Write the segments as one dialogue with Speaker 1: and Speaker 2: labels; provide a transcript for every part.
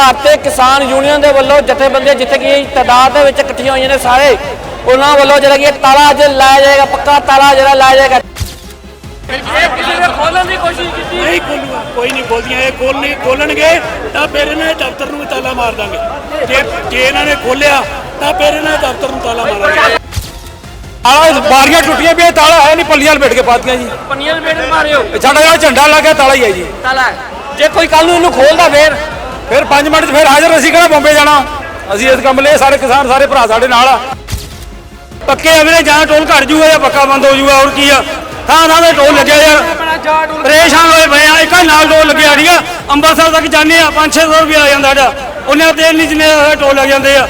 Speaker 1: ਭਾਰਤੀ ਕਿਸਾਨ ਯੂਨੀਅਨ ਦੇ ਵੱਲੋਂ ਜਥੇਬੰਦੀਆਂ ਜਿੱਥੇ ਕਿ ਤਾਦਾਦ ਦੇ ਵਿੱਚ ਇਕੱਠੀਆਂ ਹੋਈਆਂ ਨੇ ਸਾਰੇ ਉਹਨਾਂ ਵੱਲੋਂ ਜਿਹੜਾ ਕਿ ਇਹ ਤਾਲਾ ਅੱਜ ਲਾਇਆ ਜਾਏਗਾ ਪੱਕਾ ਤਾਲਾ ਜਿਹੜਾ ਲਾਇਆ ਜਾਏਗਾ। ਕਿਸੇ ਨੇ ਖੋਲਣ ਦੀ ਕੋਸ਼ਿਸ਼ ਕੀਤੀ?
Speaker 2: ਨਹੀਂ ਖੋਲੂਗਾ ਕੋਈ ਨਹੀਂ ਖੋਲਦੀਆਂ ਇਹ ਖੋਲ ਨਹੀਂ ਖੋਲਣਗੇ ਤਾਂ ਫਿਰ ਇਹਨਾਂ ਦੇ ਦਫ਼ਤਰ ਨੂੰ ਵੀ ਤਾਲਾ ਮਾਰ ਦਾਂਗੇ। ਜੇ ਜੇ ਇਹਨਾਂ ਨੇ ਖੋਲਿਆ ਤਾਂ ਫਿਰ ਇਹਨਾਂ ਦੇ ਦਫ਼ਤਰ ਨੂੰ ਤਾਲਾ ਮਾਰਾਂਗੇ।
Speaker 3: ਤਾਲਾ ਬਾਰੀਆਂ ਟੁੱਟੀਆਂ ਪਈਆਂ ਤਾਲਾ ਹੈ ਨਹੀਂ ਪੱਲੀਆਂ ਲਪੇਟ ਕੇ ਪਾਤੀਆਂ ਜੀ।
Speaker 1: ਪਨੀਆਂ ਲਪੇਟ ਮਾਰਿਓ।
Speaker 3: ਇਹ ਸਾਡਾ ਜਿਹੜਾ ਝੰਡਾ ਲੱਗਿਆ ਤਾਲਾ ਹੀ ਹੈ ਜੀ।
Speaker 1: ਤਾਲਾ। ਜੇ ਕੋਈ ਕੱਲ ਨੂੰ ਇਹਨੂੰ ਖੋਲਦਾ ਫੇਰ।
Speaker 3: ਫਿਰ 5 ਮਿੰਟ 'ਚ ਫਿਰ ਹਾਜ਼ਰ, ਅਸੀਂ ਕਿਹੜਾ ਬੰਬੇ ਜਾਣਾ? ਅਸੀਂ ਇਸ ਕੰਮ ਲਈ ਸਾਰੇ ਕਿਸਾਨ, ਸਾਰੇ ਭਰਾ ਸਾਡੇ ਨਾਲ ਆ। ਪੱਕੇ ਅਗਲੇ ਜਾਂ ਟੋਲ ਘਟ ਜੂਗਾ ਜਾਂ ਪੱਕਾ ਬੰਦ ਹੋ ਜੂਗਾ, ਹੋਰ ਕੀ ਆ? ਥਾਂ ਥਾਂ ਤੇ ਟੋਲ ਲੱਗਿਆ ਯਾਰ। ਪਰੇਸ਼ਾਨ ਹੋਏ ਪਏ ਆ, ਇੱਕ ਨਾਲ ਟੋਲ ਲੱਗਿਆ, ਠੀਕ ਆ? ਅੰਮ੍ਰਿਤਸਰ ਤੱਕ ਜਾਂਦੇ ਆ 5-600 ਰੁਪਏ ਆ ਜਾਂਦਾ ਸਾਡਾ। ਉਹਨਾਂ ਤੇ ਨਹੀਂ ਜਿੰਨੇ ਟੋਲ ਲੱਗ ਜਾਂਦੇ ਆ।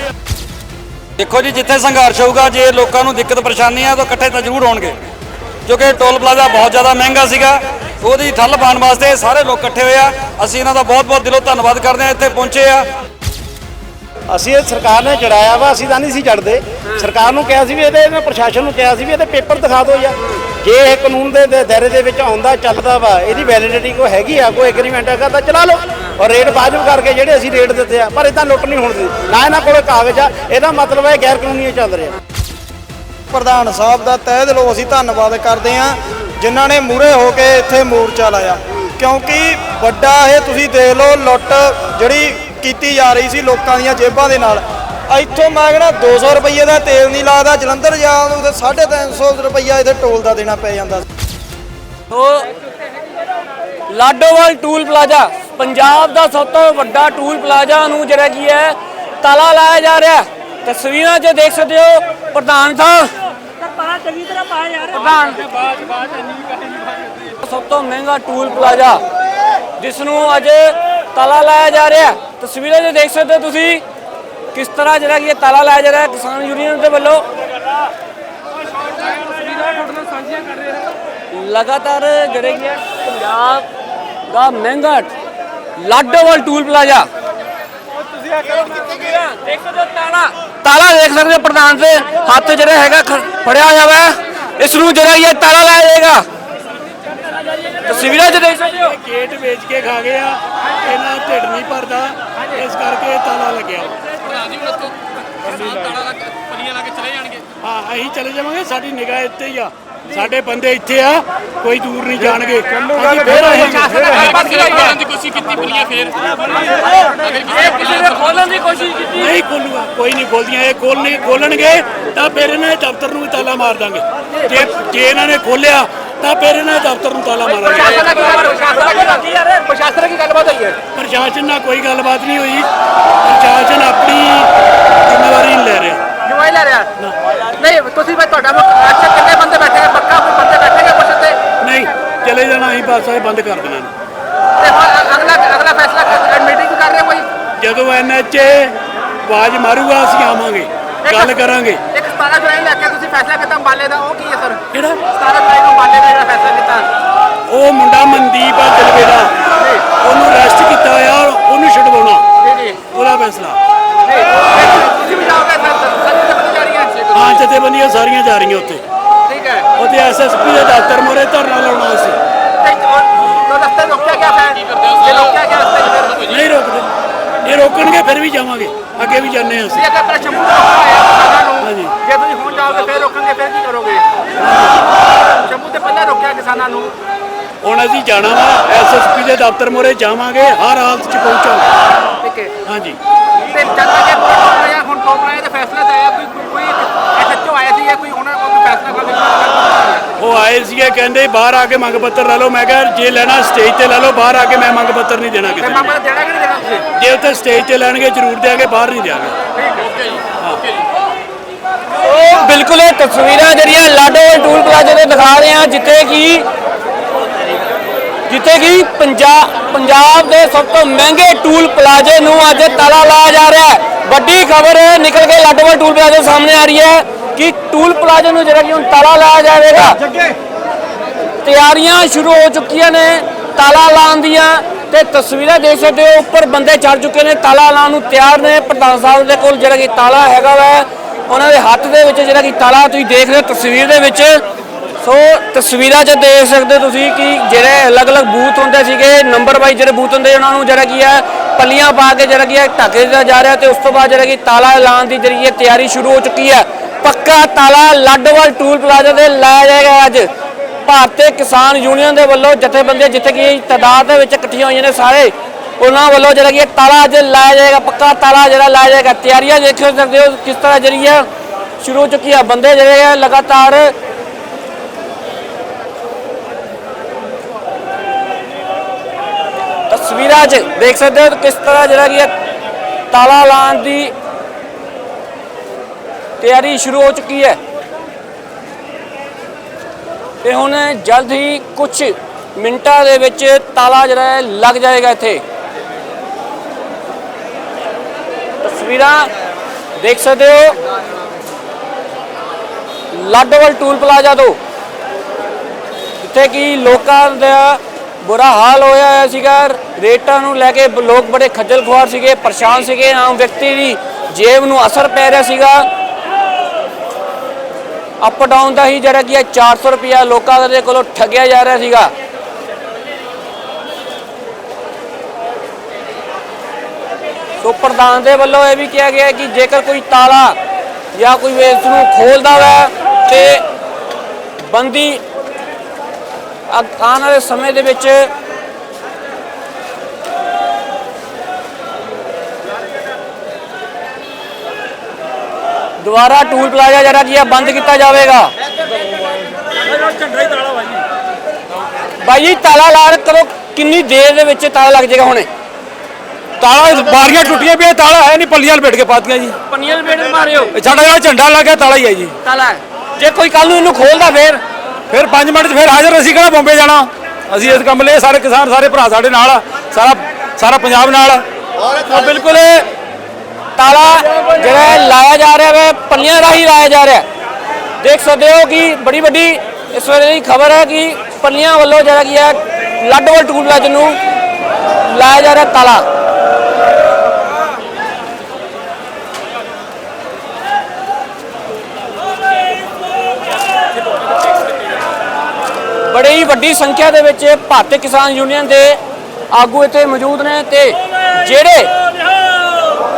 Speaker 4: ਦੇਖੋ ਜੀ, ਜਿੱਥੇ ਸੰਘਰਸ਼ ਹੋਊਗਾ, ਜੇ ਲੋਕਾਂ ਨੂੰ ਦਿੱਕਤ ਪਰੇਸ਼ਾਨੀ ਆ, ਤਾਂ ਇਕੱਠੇ ਤਾਂ ਜ਼ਰੂਰ ਹੋਣਗੇ ਕਿਉਂਕਿ ਟੋਲ ਪਲਾਜ਼ਾ ਬਹੁਤ ਜ਼ਿਆਦਾ ਮਹਿੰਗਾ ਸੀਗਾ। ਉਹਦੀ ਠੱਲ ਪਾਉਣ ਵਾਸਤੇ ਸਾਰੇ ਲੋਕ ਇਕੱਠੇ ਹੋਏ ਆ। ਅਸੀਂ ਇਹਨਾਂ ਦਾ ਬਹੁਤ-ਬਹੁਤ ਦਿਲੋਂ ਧੰਨਵਾਦ ਕਰਦੇ ਆ ਇੱਥੇ ਪਹੁੰਚੇ ਆ।
Speaker 5: ਅਸੀਂ ਇਹ ਸਰਕਾਰ ਨੇ ਚੜਾਇਆ ਵਾ ਅਸੀਂ ਤਾਂ ਨਹੀਂ ਸੀ ਚੜਦੇ। ਸਰਕਾਰ ਨੂੰ ਕਿਹਾ ਸੀ ਵੀ ਇਹਦੇ ਇਹਨਾਂ ਪ੍ਰਸ਼ਾਸਨ ਨੂੰ ਕਿਹਾ ਸੀ ਵੀ ਇਹਦੇ ਪੇਪਰ ਦਿਖਾ ਦਿਓ ਯਾਰ। ਜੇ ਇਹ ਕਾਨੂੰਨ ਦੇ ਦੇ ਦਾਇਰੇ ਦੇ ਵਿੱਚ ਆਉਂਦਾ ਚੱਲਦਾ ਵਾ ਇਹਦੀ ਵੈਲਿਡਿਟੀ ਕੋਈ ਹੈਗੀ ਆ ਕੋਈ ਐਗਰੀਮੈਂਟ ਹੈਗਾ ਤਾਂ ਚਲਾ ਲਓ। ਔਰ ਰੇਟ ਵਾਜਬ ਕਰਕੇ ਜਿਹੜੇ ਅਸੀਂ ਰੇਟ ਦਿੱਤੇ ਆ ਪਰ ਇਦਾਂ ਲੁੱਟ ਨਹੀਂ ਹੋਣ ਦੀ ਨਾ ਇਹਨਾਂ ਕੋਲ ਕਾਗਜ਼ ਆ ਇਹਦਾ ਮਤਲਬ ਹੈ ਗੈਰ ਕਾਨੂੰਨੀ ਚੱਲ ਰਿਹਾ।
Speaker 6: ਪ੍ਰਧਾਨ ਸਾਹਿਬ ਦਾ ਤਹਿ ਦਿਲੋਂ ਅਸੀਂ ਧੰਨਵਾਦ ਕਰਦੇ ਹਾਂ। ਜਿਨ੍ਹਾਂ ਨੇ ਮੂਰੇ ਹੋ ਕੇ ਇੱਥੇ ਮੋਰਚਾ ਲਾਇਆ। ਕਿਉਂਕਿ ਵੱਡਾ ਇਹ ਤੁਸੀਂ ਦੇਖ ਲਓ, ਲੁੱਟ ਜਿਹੜੀ ਕੀਤੀ ਜਾ ਰਹੀ ਸੀ ਲੋਕਾਂ ਦੀਆਂ ਜੇਬਾਂ ਦੇ ਨਾਲ। ਇੱਥੋਂ ਮੈਂ ਕਹਿੰਦਾ 200 ਰੁਪਏ ਦਾ ਤੇਲ ਨਹੀਂ ਲੱਗਦਾ ਜਲੰਧਰ ਜਾਣ ਨੂੰ ਤੇ 350 ਰੁਪਈਆ ਇੱਥੇ ਟੋਲ ਦਾ ਦੇਣਾ ਪੈ ਜਾਂਦਾ।
Speaker 1: So Ladowal toll plaza, Punjab ਦਾ ਸਭ ਤੋਂ ਵੱਡਾ ਟੂਲ ਪਲਾਜ਼ਾ ਨੂੰ ਜਿਹੜਾ ਕੀ ਹੈ, ਤਾਲਾ ਲਾਇਆ ਜਾ ਰਿਹਾ। ਤਸਵੀਰਾਂ 'ਚ ਦੇਖ ਸਕਦੇ ਹੋ, ਪ੍ਰਧਾਨ ਸਾਹਿਬ। ਪ੍ਰਧਾਨ ਸਭ ਤੋਂ ਮਹਿੰਗਾ ਟੂਲ ਪਲਾਜ਼ਾ ਜਿਸ ਨੂੰ ਅੱਜ ਤਾਲਾ ਲਾਇਆ ਜਾ ਰਿਹਾ। ਤਸਵੀਰਾਂ 'ਚ ਦੇਖ ਸਕਦੇ ਹੋ ਤੁਸੀਂ ਕਿਸ ਤਰ੍ਹਾਂ ਜਿਹੜਾ ਕੀ ਇਹ ਤਾਲਾ ਲਾਇਆ ਜਾ ਰਿਹਾ ਕਿਸਾਨ ਯੂਨੀਅਨ ਦੇ ਵੱਲੋਂ। ਲਗਾਤਾਰ ਜਿਹੜੇ ਕੀ ਪੰਜਾਬ ਦਾ ਮਹਿੰਗਾ ਲਾਡੋਵਾਲ ਟੂਲ ਪਲਾਜ਼ਾ। ਤਾਲਾ। ਤਾਲਾ ਦੇਖ ਸਕਦੇ ਹੋ ਪ੍ਰਧਾਨ ਦੇ ਹੱਥ ਜਿਹੜਾ ਹੈਗਾ ਫੜਿਆ ਹੋਇਆ ਹੈ ਇਸ ਨੂੰ ਜਿਹੜਾ ਇਹ ਤਾਲਾ ਲਾਇਆ ਜਾਏਗਾ। ਤਸਵੀਰਾਂ 'ਚ ਦੇਖ ਸਕਦੇ ਹੋ।
Speaker 2: ਗੇਟ ਵੇਚ ਕੇ ਖਾ ਗਏ ਆ। ਇਹਨਾਂ ਢਿੱਡ ਨਹੀਂ ਭਰਦਾ। ਇਸ ਕਰਕੇ ਤਾਲਾ ਲੱਗਿਆ। ਹਾਂ ਅਸੀਂ ਚਲੇ ਜਾਵਾਂਗੇ। ਸਾਡੀ ਨਿਗਾਹ ਇੱਥੇ ਹੀ ਆ। ਸਾਡੇ ਬੰਦੇ ਇੱਥੇ ਆ ਕੋਈ ਦੂਰ ਨਹੀਂ ਜਾਣਗੇ। ਅਸੀਂ ਫੇਰ ਆਏ
Speaker 1: ਦੀ ਕੋਸ਼ਿਸ਼ ਕੀਤੀ ਪੁਲੀਆਂ ਫੇਰ। ਕਿਸੇ ਨੇ ਖੋਲਣ ਦੀ ਕੋਸ਼ਿਸ਼ ਕੀਤੀ।
Speaker 2: ਨਹੀਂ ਖੋਲੂਗਾ ਕੋਈ ਨਹੀਂ ਖੋਲਦੀਆਂ। ਇਹ ਖੋਲ ਨਹੀਂ ਖੋਲਣਗੇ ਤਾਂ ਫਿਰ ਇਹਨਾਂ ਦੇ ਦਫ਼ਤਰ ਨੂੰ ਵੀ ਤਾਲਾ ਮਾਰ ਦਾਂਗੇ। ਜੇ ਜੇ ਇਹਨਾਂ ਨੇ ਖੋਲਿਆ ਤਾਂ ਫਿਰ ਇਹਨਾਂ ਦੇ ਦਫ਼ਤਰ ਨੂੰ ਤਾਲਾ ਮਾਰਾਂਗੇ।
Speaker 1: ਪ੍ਰਸ਼ਾਸਨ ਕੀ ਗੱਲਬਾਤ ਹੋਈ ਹੈ?
Speaker 2: ਪ੍ਰਸ਼ਾਸਨ ਨਾਲ ਕੋਈ ਗੱਲਬਾਤ ਨਹੀਂ ਹੋਈ। ਪ੍ਰਸ਼ਾਸਨ ਆਪਣੀ ਜ਼ਿੰਮੇਵਾਰੀ ਲੈ ਰਿਹਾ।
Speaker 1: ਜਵਾਈ ਲੈ ਰਿਹਾ? ਨਹੀਂ ਤੁਸੀਂ ਮੈਂ
Speaker 2: ਬਸ ਇਹ ਬੰਦ ਕਰ ਦੇਣਾ ਇਹਨੂੰ।
Speaker 1: ਤੇ ਹੁਣ ਅਗਲਾ ਅਗਲਾ ਫੈਸਲਾ ਮੀਟਿੰਗ ਕਰ ਰਹੇ ਕੋਈ?
Speaker 2: ਜਦੋਂ ਐਨਐਚਏ ਆਵਾਜ਼ ਮਾਰੂਗਾ ਅਸੀਂ ਆਵਾਂਗੇ ਗੱਲ ਕਰਾਂਗੇ।
Speaker 1: ਇੱਕ 17 ਜੁਲਾਈ ਲੈ ਕੇ ਤੁਸੀਂ ਫੈਸਲਾ ਕੀਤਾ ਅੰਬਾਲੇ ਦਾ ਉਹ ਕੀ ਹੈ ਸਰ?
Speaker 2: ਕਿਹੜਾ?
Speaker 1: 17 ਜੁਲਾਈ ਨੂੰ ਅੰਬਾਲੇ ਦਾ ਜਿਹੜਾ ਫੈਸਲਾ ਕੀਤਾ।
Speaker 2: ਉਹ ਮੁੰਡਾ ਮਨਦੀਪ ਆ ਜਲਵੇ ਦਾ। ਉਹਨੂੰ ਅਰੈਸਟ ਕੀਤਾ ਹੋਇਆ ਔਰ ਉਹਨੂੰ ਛਡਵਾਉਣਾ।
Speaker 1: ਜੀ ਜੀ।
Speaker 2: ਉਹਦਾ ਫੈਸਲਾ।
Speaker 1: ਤੁਸੀਂ ਵੀ ਜਾਓਗੇ ਸਰ? ਸੱਚ ਤੇ ਬਣੀ ਜਾ ਰਹੀ ਹੈ।
Speaker 2: ਹਾਂ ਜਥੇਬੰਦੀਆਂ ਸਾਰੀਆਂ ਜਾ ਰਹੀਆਂ ਉੱਥੇ।
Speaker 1: ਠੀਕ ਹੈ।
Speaker 2: ਉੱਥੇ ਐਸਐਸਪੀ ਦੇ ਦਫ਼ਤਰ ਮੋਰੇ ਧਰਨਾ ਲਾਉਣਾ ਸੀ
Speaker 1: ਤੇ ਉਹ ਰਸਤੇ ਰੋਕਿਆ ਗਿਆ ਫਿਰ ਜੇ ਰੋਕਿਆ ਗਿਆ ਰਸਤੇ ਫਿਰ
Speaker 2: ਨਹੀਂ ਰੋਕਦੇ। ਇਹ ਰੋਕਣਗੇ ਫਿਰ ਵੀ ਜਾਵਾਂਗੇ। ਅੱਗੇ ਵੀ ਜਾਂਦੇ ਹਾਂ ਅਸੀਂ।
Speaker 1: ਜੇ ਅਗਰ ਆਪਣਾ ਸ਼ੰਭੂ ਦਾ ਹੋਇਆ ਕਿਸਾਨਾਂ ਨੂੰ
Speaker 2: ਹਾਂਜੀ।
Speaker 1: ਜੇ ਤੁਸੀਂ ਹੁਣ ਜਾਓਗੇ ਫਿਰ ਰੋਕਣਗੇ ਫਿਰ ਕੀ ਕਰੋਗੇ? ਸ਼ੰਭੂ ਤੇ ਪਹਿਲਾਂ ਰੋਕਿਆ ਕਿਸਾਨਾਂ ਨੂੰ।
Speaker 2: ਹੁਣ ਅਸੀਂ ਜਾਣਾ ਵਾ ਐਸਐਸਪੀ ਦੇ ਦਫ਼ਤਰ ਮੋਰੇ ਜਾਵਾਂਗੇ ਹਰ ਹਾਲਤ 'ਚ ਪਹੁੰਚਾਂਗੇ
Speaker 1: ਠੀਕ ਹੈ।
Speaker 2: ਹਾਂਜੀ।
Speaker 1: ਤੇ ਜਦ ਤੱਕ ਇਹ ਟੋਪ ਆਇਆ ਹੁਣ ਟੋਪ ਆਇਆ ਤੇ ਫੈਸਲਾ ਤਾਂ ਆਇਆ ਕੋਈ ਕੋਈ ਐਸਐਚਓ ਆਇਆ ਸੀ ਜਾਂ ਕੋਈ ਉਹਨਾਂ ਕੋਲ ਕੋਈ ਫੈਸਲਾ ਕਰ ਦਿੱਤਾ
Speaker 2: ਉਹ ਆਏ ਸੀਗੇ ਕਹਿੰਦੇ ਬਾਹਰ ਆ ਕੇ ਮੰਗ ਪੱਤਰ ਲੈ ਲਓ। ਮੈਂ ਕਿਹਾ ਜੇ ਲੈਣਾ ਸਟੇਜ ਤੇ ਲੈ ਲਓ ਬਾਹਰ ਆ ਕੇ ਮੈਂ ਮੰਗ ਪੱਤਰ ਨਹੀਂ ਦੇਣਾ ਕਿਸੇ ਨੂੰ
Speaker 1: ਮਤਲਬ ਦੇਣਾ ਕਿ ਨਹੀਂ ਦੇਣਾ ਤੁਸੀਂ?
Speaker 2: ਜੇ ਉੱਥੇ ਸਟੇਜ ਤੇ ਲੈਣਗੇ ਜ਼ਰੂਰ ਦੇਾਂਗੇ ਬਾਹਰ ਨਹੀਂ ਦੇਾਂਗੇ।
Speaker 1: ਉਹ ਬਿਲਕੁਲ ਇਹ ਤਸਵੀਰਾਂ ਜਿਹੜੀਆਂ ਲਾਡੋ ਟੂਲ ਪਲਾਜ਼ੇ ਦੇ ਦਿਖਾ ਰਹੇ ਆ ਜਿੱਥੇ ਕਿ ਜਿੱਥੇ ਕਿ ਪੰਜਾਬ ਪੰਜਾਬ ਦੇ ਸਭ ਤੋਂ ਮਹਿੰਗੇ ਟੂਲ ਪਲਾਜ਼ੇ ਨੂੰ ਅੱਜ ਤਾਲਾ ਲਾਇਆ ਜਾ ਰਿਹਾ ਹੈ। ਵੱਡੀ ਖਬਰ ਨਿਕਲ ਕੇ ਲਾਡੋਵਾਲ ਟੂਲ ਪਲਾਜ਼ੇ ਸਾਹਮਣੇ ਆ ਰਹੀ ਹੈ। ਟੂਲ ਪਲਾਜ਼ੇ ਨੂੰ ਜਿਹੜਾ ਕਿ ਹੁਣ ਤਾਲਾ ਲਾਇਆ ਜਾਵੇਗਾ। ਤਿਆਰੀਆਂ ਸ਼ੁਰੂ ਹੋ ਚੁੱਕੀਆਂ ਨੇ ਤਾਲਾ ਲਾਉਣ ਦੀਆਂ ਤੇ ਤਸਵੀਰਾਂ ਦੇਖ ਸਕਦੇ ਹੋ ਉੱਪਰ ਬੰਦੇ ਚੜ ਚੁੱਕੇ ਨੇ ਤਾਲਾ ਲਾਉਣ ਨੂੰ ਤਿਆਰ ਨੇ। ਪ੍ਰਧਾਨ ਸਾਹਿਬ ਦੇ ਕੋਲ ਜਿਹੜਾ ਕਿ ਤਾਲਾ ਹੈਗਾ ਵਾ ਉਹਨਾਂ ਦੇ ਹੱਥ ਦੇ ਵਿੱਚ ਜਿਹੜਾ ਕਿ ਤਾਲਾ ਤੁਸੀਂ ਦੇਖ ਰਹੇ ਹੋ ਤਸਵੀਰ ਦੇ ਵਿੱਚ। ਸੋ ਤਸਵੀਰਾਂ 'ਚ ਦੇਖ ਸਕਦੇ ਹੋ ਤੁਸੀਂ ਕਿ ਜਿਹੜੇ ਅਲੱਗ-ਅਲੱਗ ਬੂਥ ਹੁੰਦੇ ਸੀਗੇ ਨੰਬਰ ਵਾਈਜ਼ ਜਿਹੜੇ ਬੂਥ ਹੁੰਦੇ ਉਹਨਾਂ ਨੂੰ ਜਿਹੜਾ ਕੀ ਹੈ ਪੱਲੀਆਂ ਪਾ ਕੇ ਜਿਹੜਾ ਕੀ ਹੈ ਢੱਕ ਦਿੱਤਾ ਜਾ ਰਿਹਾ ਤੇ ਉਸ ਤੋਂ ਬਾਅਦ ਜਿਹੜਾ ਕਿ ਤਾਲਾ ਐਲਾਨ ਦੀ ਜਿਹੜੀ ਤਿਆਰੀ ਸ਼ੁਰੂ ਹੋ ਚੁੱਕੀ ਹੈ। ਪੱਕਾ ਤਾਲਾ ਲੱਡਵਾਲ ਟੂਲ ਪਲਾਜ਼ਾ ਤੇ ਲਾਇਆ ਜਾਏਗਾ ਅੱਜ। ਭਾਰਤੀ ਕਿਸਾਨ ਯੂਨੀਅਨ ਦੇ ਵੱਲੋਂ ਜਥੇਬੰਦੀਆਂ ਜਿੱਥੇ ਕਿ ਤਾਦਾਦ ਦੇ ਵਿੱਚ ਇਕੱਠੀਆਂ ਹੋਈਆਂ ਨੇ ਸਾਰੇ, ਉਹਨਾਂ ਵੱਲੋਂ ਜਿਹੜਾ ਕਿ ਤਾਲਾ ਅੱਜ ਲਾਇਆ ਜਾਏਗਾ, ਪੱਕਾ ਤਾਲਾ ਜਿਹੜਾ ਲਾਇਆ ਜਾਏਗਾ। ਤਿਆਰੀਆਂ ਦੇਖ ਸਕਦੇ ਹੋ ਕਿਸ ਤਰ੍ਹਾਂ ਜਿਹੜੀ ਹੈ ਸ਼ੁਰੂ ਹੋ ਚੁੱਕੀ ਹੈ ਬੰਦੇ ਜਿਹੜੇ ਹੈ ਲਗਾਤਾਰ ਤਸਵੀਰਾਂ 'ਚ ਦੇਖ ਸਕਦੇ ਹੋ ਕਿਸ ਤਰ੍ਹਾਂ ਜਿਹੜਾ ਕਿ ਤਾਲਾ ਲਾਉਣ ਦੀ ਤਿਆਰੀ ਸ਼ੁਰੂ ਹੋ ਚੁੱਕੀ ਹੈ। ਤੇ ਹੁਣ ਜਲਦ ਹੀ ਕੁਝ ਮਿੰਟਾਂ ਦੇ ਵਿੱਚ ਤਾਲਾ ਜਿਹੜਾ ਲੱਗ ਜਾਏਗਾ ਇੱਥੇ। ਤਸਵੀਰਾਂ ਦੇਖ ਸਕਦੇ ਹੋ। ਲਾਡੋਵਲ ਟੂਲ ਪਲਾਜ਼ਾ ਤੋਂ। ਜਿੱਥੇ ਕਿ ਲੋਕਾਂ ਦਾ ਬੁਰਾ ਹਾਲ ਹੋਇਆ ਹੋਇਆ ਸੀਗਾ। ਰੇਟਾਂ ਨੂੰ ਲੈ ਕੇ ਲੋਕ ਬੜੇ ਖੱਜਲ ਖੁਆਰ ਸੀਗੇ, ਪਰੇਸ਼ਾਨ ਸੀਗੇ। ਆਮ ਵਿਅਕਤੀ ਦੀ ਜੇਬ ਨੂੰ ਅਸਰ ਪੈ ਰਿਹਾ ਸੀਗਾ। ਅਪ ਡਾਊਨ ਦਾ ਹੀ ਜਿਹੜਾ ਕੀ ਹੈ 400 ਰੁਪਿਆ ਲੋਕਾਂ ਦੇ ਕੋਲੋਂ ਠੱਗਿਆ ਜਾ ਰਿਹਾ ਸੀਗਾ। ਸੋ ਪ੍ਰਧਾਨ ਦੇ ਵੱਲੋਂ ਇਹ ਵੀ ਕਿਹਾ ਗਿਆ ਕਿ ਜੇਕਰ ਕੋਈ ਤਾਲਾ ਜਾਂ ਕੋਈ ਇਸ ਨੂੰ ਖੋਲਦਾ ਹੈ ਤੇ ਬੰਦੀ ਆਉਣ ਵਾਲੇ ਸਮੇਂ ਦੇ ਵਿੱਚ ਦੁਬਾਰਾ ਟੂਲ ਪਲਾਜ਼ਾ ਜਿਹੜਾ ਕੀ ਹੈ ਬੰਦ ਕੀਤਾ ਜਾਵੇਗਾ। ਬਾਈ ਜੀ ਤਾਲਾ ਲਾ ਕਰੋ ਕਿੰਨੀ ਦੇਰ ਦੇ ਵਿੱਚ ਤਾਲਾ ਲੱਗ ਜਾਏਗਾ ਹੁਣੇ।
Speaker 3: ਤਾਲਾ ਬਾਰੀਆਂ ਟੁੱਟੀਆਂ ਪਈਆਂ ਤਾਲਾ ਹੈ ਨਹੀਂ ਪੱਲੀਆਂ ਲਪੇਟ ਕੇ ਪਾਤੀਆਂ ਜੀ।
Speaker 1: ਪਨੀਆਂ ਲਪੇਟ ਮਾਰਿਓ।
Speaker 3: ਇਹ ਸਾਡਾ ਜਿਹੜਾ ਝੰਡਾ ਲੱਗਿਆ ਤਾਲਾ ਹੀ ਹੈ ਜੀ।
Speaker 1: ਤਾਲਾ। ਜੇ ਕੋਈ ਕੱਲ ਨੂੰ ਇਹਨੂੰ ਖੋਲਦਾ ਫੇਰ।
Speaker 3: ਫਿਰ 5 ਮਿੰਟ 'ਚ ਫਿਰ ਹਾਜ਼ਰ ਅਸੀਂ ਕਿਹੜਾ ਬੰਬੇ ਜਾਣਾ? ਅਸੀਂ ਇਸ ਕੰਮ ਲਈ ਸਾਰੇ ਕਿਸਾਨ ਸਾਰੇ ਭਰਾ ਸਾਡੇ ਨਾਲ ਆ ਸਾਰਾ ਸਾਰਾ ਪੰਜਾਬ ਨਾਲ ਆ।
Speaker 1: ਬਿਲਕੁਲ ਤਾਲਾ ਜਿਹੜਾ ਲਾਇਆ ਜਾ ਰਿਹਾ ਹੈ ਪੱਲੀਆਂ ਰਾਹੀਂ ਲਾਇਆ ਜਾ ਰਿਹਾ। ਦੇਖ ਸਕਦੇ ਹੋ ਕਿ ਬੜੀ ਵੱਡੀ ਇਸ ਵੇਲੇ ਦੀ ਖਬਰ ਹੈ ਕਿ ਪੱਲੀਆਂ ਵੱਲੋਂ ਜਿਹੜਾ ਕੀ ਹੈ ਲੱਡਵਲ ਟੂਲ ਪਲਾਜ਼ਾ ਨੂੰ ਲਾਇਆ ਜਾ ਰਿਹਾ ਤਾਲਾ। ਬੜੀ ਵੱਡੀ ਸੰਖਿਆ ਦੇ ਵਿੱਚ ਭਾਰਤੀ ਕਿਸਾਨ ਯੂਨੀਅਨ ਦੇ ਆਗੂ ਇੱਥੇ ਮੌਜੂਦ ਨੇ ਤੇ ਜਿਹੜੇ